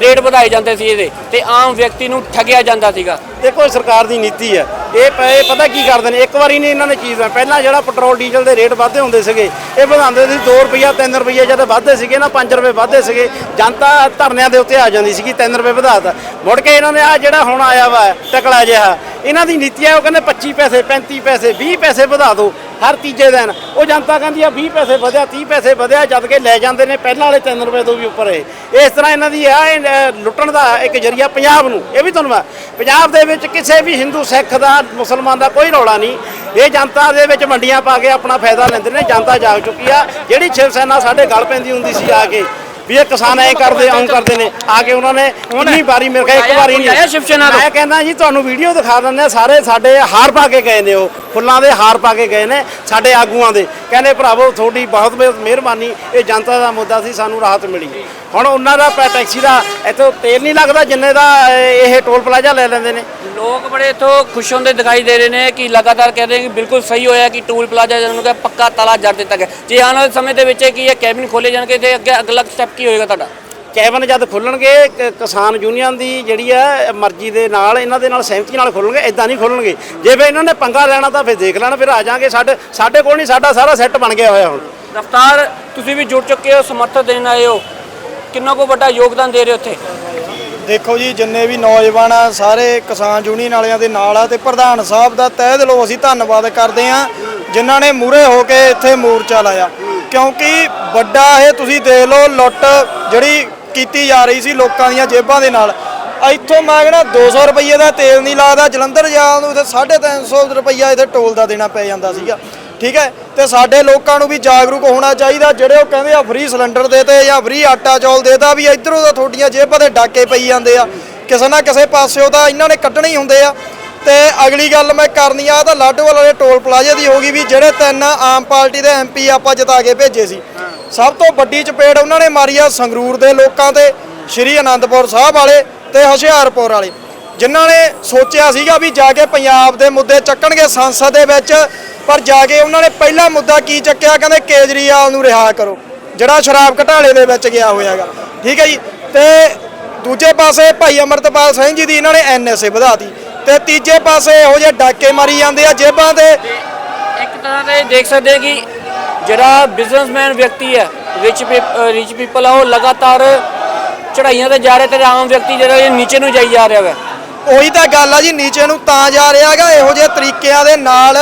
Speaker 1: ਰੇਟ ਵਧਾਏ ਜਾਂਦੇ ਸੀ ਇਹਦੇ ਤੇ ਆਮ ਵਿਅਕਤੀ ਨੂੰ ਠੱਗਿਆ ਜਾਂਦਾ ਸੀਗਾ।
Speaker 5: ਦੇਖੋ ਇਹ ਸਰਕਾਰ ਦੀ ਨੀਤੀ ਹੈ। ਇਹ ਪ- ਇਹ ਪਤਾ ਕੀ ਕਰਦੇ ਨੇ? ਇੱਕ ਵਾਰੀ ਨਹੀਂ ਇਹਨਾਂ ਨੇ ਚੀਜ਼ਾਂ ਪਹਿਲਾਂ ਜਿਹੜਾ ਪੈਟਰੋਲ, ਡੀਜ਼ਲ ਦੇ ਰੇਟ ਵਾਧੇ ਹੁੰਦੇ ਸੀਗੇ, ਇਹ ਵਧਾਉਂਦੇ ਸੀ 2 ਰੁਪਈਆ 3 ਰੁਪਈਆ ਜਦ ਵਾਧੇ ਸੀਗੇ ਨਾ 5 ਰੁਪਏ ਵਾਧੇ ਸੀਗੇ, ਜਨਤਾ ਧਰਨਿਆਂ ਦੇ ਉੱਤੇ ਆ ਜਾਂਦੀ ਸੀਗੀ 3 ਰੁਪਏ ਵਧਾਤਾ। ਮੁੜ ਕੇ ਇਹਨਾਂ ਨੇ ਆ ਜਿਹੜਾ ਹੁਣ ਆਇਆ ਵਾ, ਟਕਲਾ ਜਿਹਾ, ਇਹਨਾਂ ਦੀ ਨੀਤੀ ਹੈ, ਉਹ ਕਹਿੰਦੇ 25 ਪੈਸੇ 35 ਪੈਸੇ 20 ਪੈਸੇ ਵਧਾ ਦਿਓ। ਹਰ ਤੀਜੇ ਦਿਨ। ਉਹ ਜਨਤਾ ਕਹਿੰਦੀ ਆ 20 ਪੈਸੇ ਵਧਿਆ 30 ਪੈਸੇ ਵਧਿਆ ਜਦ ਕਿ ਲੈ ਜਾਂਦੇ ਨੇ ਪਹਿਲਾਂ ਵਾਲੇ 3 ਰੁਪਏ ਤੋਂ ਵੀ ਉੱਪਰ ਇਹ। ਇਸ ਤਰ੍ਹਾਂ ਇਹਨਾਂ ਦੀ ਆ ਇਹ, ਲੁੱਟਣ ਦਾ ਇੱਕ ਜਰੀਆ ਪੰਜਾਬ ਨੂੰ। ਇਹ ਵੀ ਤੁਹਾਨੂੰ ਮੈਂ ਪੰਜਾਬ ਦੇ ਵਿੱਚ ਕਿਸੇ ਵੀ ਹਿੰਦੂ ਸਿੱਖ ਦਾ ਮੁਸਲਮਾਨ ਦਾ ਕੋਈ ਰੌਲਾ ਨਹੀਂ। ਇਹ ਜਨਤਾ ਦੇ ਵਿੱਚ ਮੰਡੀਆਂ ਪਾ ਕੇ ਆਪਣਾ ਫਾਇਦਾ ਲੈਂਦੇ ਨੇ ਜਨਤਾ ਜਾਗ ਚੁੱਕੀ ਆ। ਜਿਹੜੀ ਸ਼ਿਵ ਸੈਨਾ ਸਾਡੇ ਗਲ ਪੈਂਦੀ ਹੁੰਦੀ ਸੀ ਆ ਕੇ ਵੀ ਇਹ ਕਿਸਾਨ ਐ ਕਰਦੇ ਆਉਂ ਕਰਦੇ ਨੇ। ਆ ਕੇ ਉਹਨਾਂ ਨੇ ਕਿੰਨੀ ਵਾਰੀ ਮੇਰੇ ਕੋਲ ਇੱਕ ਵਾਰੀ ਨਹੀਂ? ਮੈਂ ਕਹਿੰਦਾ ਜੀ ਤੁਹਾਨੂੰ ਵੀਡੀਓ ਦਿਖਾ ਦਿੰਦੇ ਆ ਸਾਰੇ ਸਾਡੇ ਹਾਰ ਪਾ ਕੇ ਗਏ ਨੇ ਉਹ। ਫੁੱਲਾਂ ਦੇ ਹਾਰ ਪਾ ਕੇ ਗਏ ਨੇ ਸਾਡੇ ਆਗੂਆਂ ਦੇ। ਕਹਿੰਦੇ ਭਰਾਵੋ ਤੁਹਾਡੀ ਬਹੁਤ ਬਹੁਤ ਮਿਹਰਬਾਨੀ। ਇਹ ਜਨਤਾ ਦਾ ਮੁੱਦਾ ਸੀ ਸਾਨੂੰ ਰਾਹਤ ਮਿਲੀ। ਹੁਣ ਉਹਨਾਂ ਦਾ ਟੈਕਸੀ ਦਾ ਇੱਥੋਂ ਤੇਲ ਨਹੀਂ ਲੱਗਦਾ ਜਿੰਨੇ ਦਾ ਇਹ ਇਹ ਟੋਲ ਪਲਾਜ਼ਾ ਲੈ ਲੈਂਦੇ ਨੇ।
Speaker 1: ਲੋਕ ਬੜੇ ਇਥੋਂ ਖੁਸ਼ ਹੁੰਦੇ ਦਿਖਾਈ ਦੇ ਰਹੇ ਨੇ ਕਿ ਲਗਾਤਾਰ ਕਹਿ ਰਹੇ ਕਿ ਬਿਲਕੁਲ ਸਹੀ ਹੋਇਆ ਕਿ ਟੂਲ ਪਲਾਜ਼ਾ ਜਿਹਨੂੰ ਕਿ ਪੱਕਾ ਤਾਲਾ ਜੜ ਦਿੱਤਾ ਗਿਆ। ਜੇ ਆਉਣ ਵਾਲੇ ਸਮੇਂ ਦੇ ਵਿੱਚ ਕੀ ਇਹ ਕੈਬਿਨ ਖੋਲੇ ਜਾਣਗੇ ਤੇ ਅੱਗੇ ਅਗਲਾ ਸਟੈਪ ਕੀ ਹੋਏਗਾ ਤੁਹਾਡਾ?
Speaker 5: ਕੈਬਨ ਜਦ ਖੁੱਲਣਗੇ ਕਿਸਾਨ ਯੂਨੀਅਨ ਦੀ ਜਿਹੜੀ ਹੈ ਮਰਜ਼ੀ ਦੇ ਨਾਲ ਇਹਨਾਂ ਦੇ ਨਾਲ ਸਹਿਮਤੀ ਨਾਲ ਖੁੱਲਣਗੇ ਇਦਾਂ ਨਹੀਂ ਖੁੱਲਣਗੇ। ਜੇ ਫਿਰ ਇਹਨਾਂ ਨੇ ਪੰਗਾ ਲੈਣਾ ਤਾਂ ਫਿਰ ਦੇਖ ਲੈਣਾ ਫਿਰ ਆ ਜਾਾਂਗੇ ਸਾਡੇ ਸਾਡੇ ਕੋਲ ਨਹੀਂ ਸਾਡਾ ਸਾਰਾ ਸੈੱਟ ਬਣ ਗਿਆ ਹੋਇਆ ਹੁਣ।
Speaker 1: ਰਫਤਾਰ ਤੁਸੀਂ ਵੀ ਜੁੜ ਚੁੱਕੇ ਹੋ ਸਮਰਥਨ ਦੇਣ ਆਏ ਹੋ। ਕਿੰਨਾ ਕੋ ਵੱਡਾ ਯੋਗਦਾਨ ਦੇ ਰਹੇ ਹੋ ਉੱਥੇ?
Speaker 6: ਦੇਖੋ ਜੀ ਜਿੰਨੇ ਵੀ ਨੌਜਵਾਨ ਆ ਸਾਰੇ ਕਿਸਾਨ ਯੂਨੀਅਨ ਵਾਲਿਆਂ ਦੇ ਨਾਲ ਆ ਤੇ ਪ੍ਰਧਾਨ ਸਾਹਿਬ ਦਾ ਤਹਿ ਦਿਲੋਂ ਅਸੀਂ ਧੰਨਵਾਦ ਕਰਦੇ ਆ ਜਿਨ੍ਹਾਂ ਨੇ ਮੂਰੇ ਹੋ ਕੇ ਇੱਥੇ ਮੋਰਚਾ ਲਾਇਆ। ਕਿਉਂਕਿ ਵੱਡਾ ਇਹ ਤੁਸੀਂ ਦੇਖ ਲਓ ਲੁੱਟ ਜਿਹੜੀ ਕੀਤੀ ਜਾ ਰਹੀ ਸੀ ਲੋਕਾਂ ਦੀਆਂ ਜੇਬਾਂ ਦੇ ਨਾਲ। ਇੱਥੋਂ ਮੈਂ ਕਹਿੰਦਾ 200 ਰੁਪਏ ਦਾ ਤੇਲ ਨਹੀਂ ਲੱਗਦਾ ਜਲੰਧਰ ਜਾਣ ਨੂੰ ਤੇ 350 ਰੁਪਈਆ ਇੱਥੇ ਟੋਲ ਦਾ ਦੇਣਾ ਪੈ ਜਾਂਦਾ ਸੀਗਾ। ਠੀਕ ਹੈ? ਤੇ ਸਾਡੇ ਲੋਕਾਂ ਨੂੰ ਵੀ ਜਾਗਰੂਕ ਹੋਣਾ ਚਾਹੀਦਾ, ਜਿਹੜੇ ਉਹ ਕਹਿੰਦੇ ਆ ਫ੍ਰੀ ਸਿਲੰਡਰ ਦੇਤੇ ਜਾਂ ਫ੍ਰੀ ਆਟਾ ਚੌਲ ਦੇਤਾ ਵੀ ਇਧਰੋਂ ਤਾਂ ਤੁਹਾਡੀਆਂ ਜੇਬਾਂ ਦੇ ਡਾਕੇ ਪਈ ਜਾਂਦੇ ਆ। ਕਿਸੇ ਨਾ ਕਿਸੇ ਪਾਸਿਓਂ ਤਾਂ ਇਹਨਾਂ ਨੇ ਕੱਢਣੇ ਹੀ ਹੁੰਦੇ ਆ। ਤੇ ਅਗਲੀ ਗੱਲ ਮੈਂ ਕਰਨੀ ਆ, ਤਾਂ ਲਾਡੋਵਾਲ ਵਾਲੇ ਟੋਲ ਪਲਾਜ਼ੇ ਦੀ ਹੋਗੀ ਵੀ ਜਿਹੜੇ ਤਿੰਨ ਆਮ ਪਾਰਟੀ ਦੇ ਐਮਪੀ ਆਪਾਂ ਜਿਤਾ ਕੇ ਭੇਜੇ ਸੀ। ਸਭ ਤੋਂ ਵੱਡੀ ਚਪੇੜ ਉਹਨਾਂ ਨੇ ਮਾਰੀ ਆ ਸੰਗਰੂਰ ਦੇ ਲੋਕਾਂ ਤੇ, ਸ਼੍ਰੀ ਅਨੰਦਪੁਰ ਸਾਹਿਬ ਵਾਲੇ ਤੇ ਹੁਸ਼ਿਆਰਪੁਰ ਵਾਲੇ। ਜਿਨ੍ਹਾਂ ਨੇ ਸੋਚਿਆ ਸੀਗਾ ਵੀ ਜਾ ਕੇ ਪੰਜਾਬ ਦੇ ਮੁੱਦੇ ਚੱਕਣਗੇ ਸੰਸਦ ਦੇ ਵਿੱਚ, ਪਰ ਜਾ ਕੇ ਉਹਨਾਂ ਨੇ ਪਹਿਲਾ ਮੁੱਦਾ ਕੀ ਚੱਕਿਆ, ਕਹਿੰਦੇ ਕੇਜਰੀਵਾਲ ਨੂੰ ਰਿਹਾ ਕਰੋ, ਜਿਹੜਾ ਸ਼ਰਾਬ ਘਟਾਲੇ ਦੇ ਵਿੱਚ ਗਿਆ ਹੋਇਆਗਾ ਠੀਕ ਹੈ ਜੀ, ਤੇ ਦੂਜੇ ਪਾਸੇ ਭਾਈ ਅਮਰਤਪਾਲ ਸਿੰਘ ਜੀ ਦੀ ਇਹਨਾਂ ਨੇ ਐਨਐਸਏ ਵਧਾਤੀ ਤੇ ਤੀਜੇ ਪਾਸੇ ਇਹੋ ਜਿਹੇ ਡਾਕੇ ਮਾਰੀ ਜਾਂਦੇ ਆ ਜੇਬਾਂ ਤੇ।
Speaker 1: ਇੱਕ ਤਰ੍ਹਾਂ ਦੇ ਦੇਖ ਸਕਦੇ ਹਾਂ ਕਿ ਜਿਹੜਾ ਬਿਜ਼ਨਸਮੈਨ ਵਿਅਕਤੀ ਹੈ ਰਿਚ ਰਿਚ ਪੀਪਲ ਆ ਉਹ ਲਗਾਤਾਰ ਚੜਾਈਆਂ ਤੇ ਜਾ ਰਿਹਾ ਤੇ ਆਮ ਵਿਅਕਤੀ ਜਿਹੜਾ ਇਹ ਨੀਚੇ ਨੂੰ ਜਾਈ ਜਾ ਰਿਹਾ ਹੈ
Speaker 6: ਉਹੀ ਤਾਂ ਗੱਲ ਆ ਜੀ ਨੀਚੇ ਨੂੰ ਤਾਂ ਜਾ ਰਿਹਾਗਾ ਇਹੋ ਜਿਹੇ ਤਰੀਕਿਆਂ ਦੇ ਨਾਲ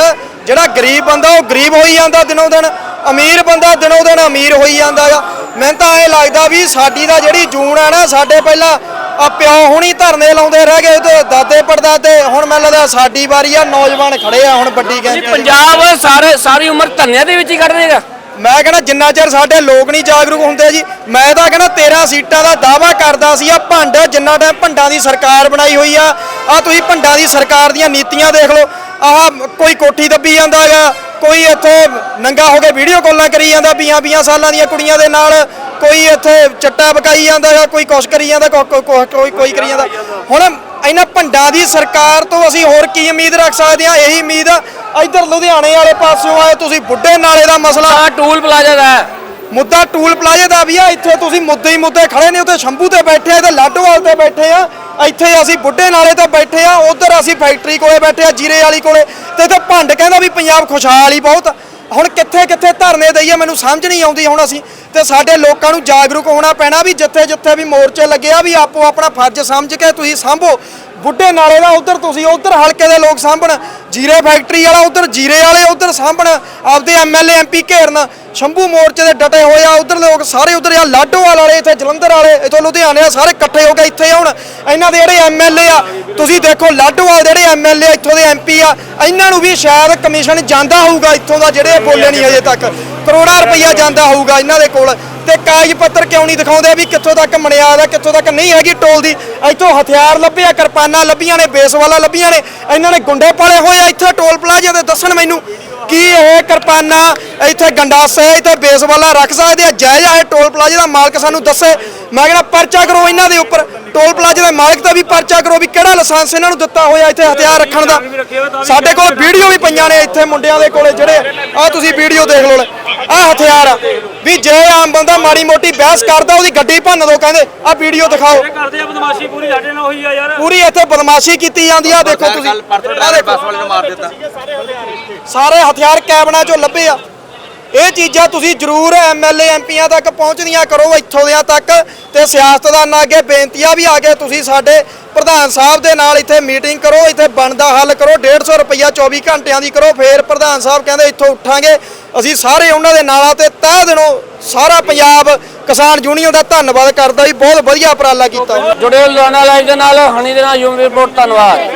Speaker 6: ਜਿਹੜਾ ਗਰੀਬ ਬੰਦਾ ਉਹ ਗਰੀਬ ਹੋਈ ਜਾਂਦਾ ਦਿਨੋਂ ਦਿਨ ਅਮੀਰ ਬੰਦਾ ਦਿਨੋਂ ਦਿਨ ਅਮੀਰ ਹੋਈ ਜਾਂਦਾਗਾ ਮੈਨੂੰ ਤਾਂ ਐ ਲੱਗਦਾ ਵੀ ਸਾਡੀ ਦਾ ਜਿਹੜੀ ਜੂਨ ਆ ਨਾ ਸਾਡੇ ਪਹਿਲਾਂ ਆ ਪਿਓ ਹੁਣੀ ਧਰਨੇ ਲਾਉਂਦੇ ਰਹਿ ਗਏ ਤੇ ਦਾਦੇ ਪੜਦਾਦੇ ਹੁਣ ਮੈਨੂੰ ਲੱਗਦਾ ਸਾਡੀ ਵਾਰੀ ਆ ਨੌਜਵਾਨ ਖੜੇ ਆ ਹੁਣ ਵੱਡੀ ਵਿੱਚ।
Speaker 1: ਪੰਜਾਬ ਸਾਰੇ ਸਾਰੀ ਉਮਰ ਧੰਨਿਆਂ ਦੇ ਵਿੱਚ ਹੀ ਕੱਢ ਦੇਗਾ
Speaker 6: ਮੈਂ ਕਹਿੰਦਾ ਜਿੰਨਾ ਚਿਰ ਸਾਡੇ ਲੋਕ ਨਹੀਂ ਜਾਗਰੂਕ ਹੁੰਦੇ ਜੀ ਮੈਂ ਤਾਂ ਕਹਿੰਦਾ 13 ਸੀਟਾਂ ਦਾ ਦਾਵਾ ਕਰਦਾ ਸੀ ਆ ਭੰਡ ਜਿੰਨਾ ਟਾਈਮ ਭੰਡਾਂ ਦੀ ਸਰਕਾਰ ਬਣਾਈ ਹੋਈ ਆ ਆ ਤੁਸੀਂ ਭੰਡਾਂ ਦੀ ਸਰਕਾਰ ਦੀਆਂ ਨੀਤੀਆਂ ਦੇਖ ਲਓ ਆਹ ਕੋਈ ਕੋਠੀ ਦੱਬੀ ਜਾਂਦਾ ਹੈਗਾ ਕੋਈ ਇੱਥੇ ਨੰਗਾ ਹੋ ਕੇ ਵੀਡੀਓ ਕਾਲਾਂ ਕਰੀ ਜਾਂਦਾ 20 20 ਸਾਲਾਂ ਦੀਆਂ ਕੁੜੀਆਂ ਦੇ ਨਾਲ ਕੋਈ ਇੱਥੇ ਚੱਟਾ ਬਕਾਈ ਜਾਂਦਾ ਹੈਗਾ ਕੋਈ ਕੁਛ ਕਰੀ ਜਾਂਦਾ ਕੋਈ ਕੋਈ ਕਰੀ ਜਾਂਦਾ। ਹੁਣ ਇਹਨਾਂ ਭੰਡਾਂ ਦੀ ਸਰਕਾਰ ਤੋਂ ਅਸੀਂ ਹੋਰ ਕੀ ਉਮੀਦ ਰੱਖ ਸਕਦੇ ਹਾਂ? ਇਹੀ ਉਮੀਦ ਆ ਇੱਧਰ ਲੁਧਿਆਣੇ ਵਾਲੇ ਪਾਸਿਓਂ ਆਏ ਤੁਸੀਂ ਬੁੱਢੇ ਨਾਲੇ ਦਾ ਮਸਲਾ
Speaker 1: ਆ ਟੂਲ ਪਲਾਜ਼ਾ ਦਾ ਹੈ।
Speaker 6: ਮੁੱਦਾ ਟੂਲ ਪਲਾਜ਼ੇ ਦਾ ਵੀ ਆ ਇੱਥੇ ਤੁਸੀਂ ਮੁੱਦੇ ਹੀ ਮੁੱਦੇ ਖੜੇ ਨੇ ਉੱਥੇ ਸ਼ੰਭੂ ਤੇ ਬੈਠੇ ਆ ਤੇ ਲਾਡੋਵਾਲ ਤੇ ਬੈਠੇ ਆ ਇੱਥੇ ਅਸੀਂ ਬੁੱਢੇ ਨਾਲੇ ਤੇ ਬੈਠੇ ਆ ਉਧਰ ਅਸੀਂ ਫੈਕਟਰੀ ਕੋਲੇ ਬੈਠੇ ਆ ਜੀਰੇ ਵਾਲੀ ਕੋਲੇ ਤੇ ਇੱਥੇ ਭੰਡ ਕਹਿੰਦਾ ਵੀ ਪੰਜਾਬ ਖੁਸ਼ਹਾਲ ਹੀ ਬਹੁਤ। ਹੁਣ ਕਿੱਥੇ ਕਿੱਥੇ ਧਰਨੇ ਦਈਏ ਮੈਨੂੰ ਸਮਝ ਨਹੀਂ ਆਉਂਦੀ ਹੁਣ ਅਸੀਂ। ਤੇ ਸਾਡੇ ਲੋਕਾਂ ਨੂੰ ਜਾਗਰੂਕ ਹੋਣਾ ਪੈਣਾ ਵੀ ਜਿੱਥੇ ਜਿੱਥੇ ਵੀ ਮੋਰਚੇ ਲੱਗੇ ਆ ਵੀ ਆਪੋ ਆਪਣਾ ਫਰਜ਼ ਸਮਝ ਕੇ ਤੁਸੀਂ ਸਾਂਭੋ। ਬੁੱਢੇ ਨਾਲੇ ਦਾ ਉਧਰ ਤੁਸੀਂ, ਉਧਰ ਹਲਕੇ ਦੇ ਲੋਕ ਸਾਂਭਣ, ਜੀਰੇ ਫੈਕਟਰੀ ਵਾਲਾ ਉਧਰ, ਜੀਰੇ ਵਾਲੇ ਉਧਰ ਸਾਂਭਣ, ਆਪਦੇ ਐਮਐਲਏ ਐਮਪੀ ਘੇਰਨ, ਸ਼ੰਭੂ ਮੋਰਚੇ ਦੇ ਡਟੇ ਹੋਏ ਆ ਉਧਰ ਲੋਕ ਸਾਰੇ ਉਧਰ ਆ, ਲਾਡੋਵਾਲ ਵਾਲੇ ਇੱਥੇ, ਜਲੰਧਰ ਵਾਲੇ, ਇੱਥੋਂ ਲੁਧਿਆਣੇ ਆ, ਸਾਰੇ ਇਕੱਠੇ ਹੋ ਕੇ ਇੱਥੇ ਆਉਣ। ਇਹਨਾਂ ਦੇ ਜਿਹੜੇ ਐਮਐਲਏ ਆ, ਤੁਸੀਂ ਦੇਖੋ ਲਾਡੋਵਾਲ ਦੇ ਜਿਹੜੇ ਐਮਐਲਏ ਇੱਥੋਂ ਦੇ ਐਮਪੀ ਆ, ਇਹਨਾਂ ਨੂੰ ਵੀ ਸ਼ਾਇਦ ਕਮਿਸ਼ਨ ਜਾਂਦਾ ਹੋਊਗਾ ਇੱਥੋਂ ਦਾ ਜਿਹੜੇ ਬੋਲੇ ਨਹੀਂ ਹਜੇ ਤੱਕ। ਕਰੋੜਾਂ ਰੁਪਈਆ ਜਾਂਦਾ ਹੋਊਗਾ ਇਹਨਾਂ ਦੇ ਕੋਲ। ਤੇ ਕਾਗਜ਼ ਪੱਤਰ ਕਿਉਂ ਨਹੀਂ ਦਿਖਾਉਂਦੇ? ਵੀ ਕਿੱਥੋਂ ਤੱਕ ਮਣਿਆਦ ਆ, ਕਿੱਥੋਂ ਤੱਕ ਨਹੀਂ ਹੈਗੀ ਟੋਲ ਦੀ? ਇੱਥੋਂ ਹਥਿਆਰ ਲੱਭਿਆ, ਕਿਰਪਾਨਾਂ ਲੱਭੀਆਂ ਨੇ, ਬੇਸਵਾਲਾ ਲੱਭੀਆਂ ਨੇ, ਇਹਨਾਂ ਨੇ ਗੁੰਡੇ ਪਾਲੇ ਹੋਏ ਆ ਇੱਥੇ ਟੋਲ ਪਲਾਜ਼ੇ ਤੇ ਦੱਸਣ ਮੈਨੂੰ ਕੀ ਇਹ ਕਿਰਪਾਨਾਂ ਇੱਥੇ ਗੰਡਾਸ ਹੈ ਇੱਥੇ ਬੇਸਵਾਲਾ ਰੱਖ ਸਕਦੇ ਆ? ਜਾਇਜ਼ ਆ ਇਹ ਟੋਲ ਪਲਾਜ਼ੇ ਦਾ ਮਾਲਕ ਸਾਨੂੰ ਦੱਸੇ। ਮੈਂ ਕਹਿੰਦਾ, ਪਰਚਾ ਕਰੋ ਇਹਨਾਂ ਦੇ ਉੱਪਰ। ਟੋਲ ਪਲਾਜ਼ੇ ਦੇ ਮਾਲਕ ਦਾ ਵੀ ਪਰਚਾ ਕਰੋ ਵੀ ਕਿਹੜਾ ਲਾਇਸੈਂਸ ਇਹਨਾਂ ਨੂੰ ਦਿੱਤਾ ਹੋਇਆ ਇੱਥੇ ਹਥਿਆਰ ਰੱਖਣ ਦਾ। ਸਾਡੇ ਕੋਲ ਵੀਡੀਓ ਵੀ ਪਈਆਂ ਨੇ ਇੱਥੇ ਮੁੰਡਿਆਂ ਦੇ ਕੋਲੇ ਜਿਹੜੇ। ਆ ਤੁਸੀਂ ਵੀਡੀਓ ਦੇਖ ਲਓ ਆ ਹਥਿਆਰ ਆ ਵੀ ਜੇ ਆਮ ਬੰਦਾ ਮਾੜੀ ਮੋਟੀ ਬਹਿਸ ਕਰਦਾ ਉਹਦੀ ਗੱਡੀ ਭੰਨ ਦੋ ਕਹਿੰਦੇ ਆ ਵੀਡੀਓ ਦਿਖਾਓ।
Speaker 3: ਕਰਦੇ ਆ ਬਦਮਾਸ਼ੀ ਪੂਰੀ ਸਾਡੇ ਨਾਲ ਹੋਈ ਆ ਯਾਰ।
Speaker 6: ਪੂਰੀ ਇੱਥੇ ਬਦਮਾਸ਼ੀ ਕੀਤੀ ਜਾਂਦੀ ਆ ਦੇਖੋ ਤੁਸੀਂ। ਆਹ ਦੇਖੋ।
Speaker 4: ਵਾਲੇ ਨੂੰ ਮਾਰ ਦਿੱਤਾ।
Speaker 6: ਸਾਰੇ ਹਥਿਆਰ ਕੈਬਨਾਂ ਚੋਂ ਲੱਭੇ ਆ। ਇਹ ਚੀਜ਼ਾਂ ਤੁਸੀਂ ਜ਼ਰੂਰ ਐਮਐਲਏ ਐਮਪੀਆਂ ਤੱਕ ਪਹੁੰਚਦੀਆਂ ਕਰੋ, ਇੱਥੋਂ ਦਿਆਂ ਤੱਕ। ਤੇ ਸਿਆਸਤਦਾਨਾਂ ਅੱਗੇ ਬੇਨਤੀਆਂ ਵੀ ਆ ਕੇ ਤੁਸੀਂ ਸਾਡੇ ਪ੍ਰਧਾਨ ਸਾਹਿਬ ਦੇ ਨਾਲ ਇੱਥੇ ਮੀਟਿੰਗ ਕਰੋ, ਇੱਥੇ ਬਣਦਾ ਹੱਲ ਕਰੋ 150 ਰੁਪਈਆ 24 ਘੰਟਿਆਂ ਦੀ ਕਰੋ, ਫੇਰ ਪ੍ਰਧਾਨ ਸਾਹਿਬ ਕਹਿੰਦੇ ਇੱਥੋਂ ਉੱਠਾਂਗੇ। ਅਸੀਂ ਸਾਰੇ ਉਹਨਾਂ ਦੇ ਨਾਲ ਆ ਤੇ ਤਹਿ ਦਿਨੋਂ ਸਾਰਾ ਪੰਜਾਬ ਕਿਸਾਨ ਯੂਨੀਅਨ ਦਾ ਧੰਨਵਾਦ ਕਰਦਾ ਜੀ, ਬਹੁਤ ਵਧੀਆ ਉਪਰਾਲਾ ਕੀਤਾ।
Speaker 1: ਜੁੜੇ ਲੁਧਿਆਣਾ ਲਾਈਵ ਦੇ ਨਾਲ, ਹਣੀ ਦੇ ਨਾਲ ਯੂਮ ਰਿਪੋਰਟ, ਧੰਨਵਾਦ।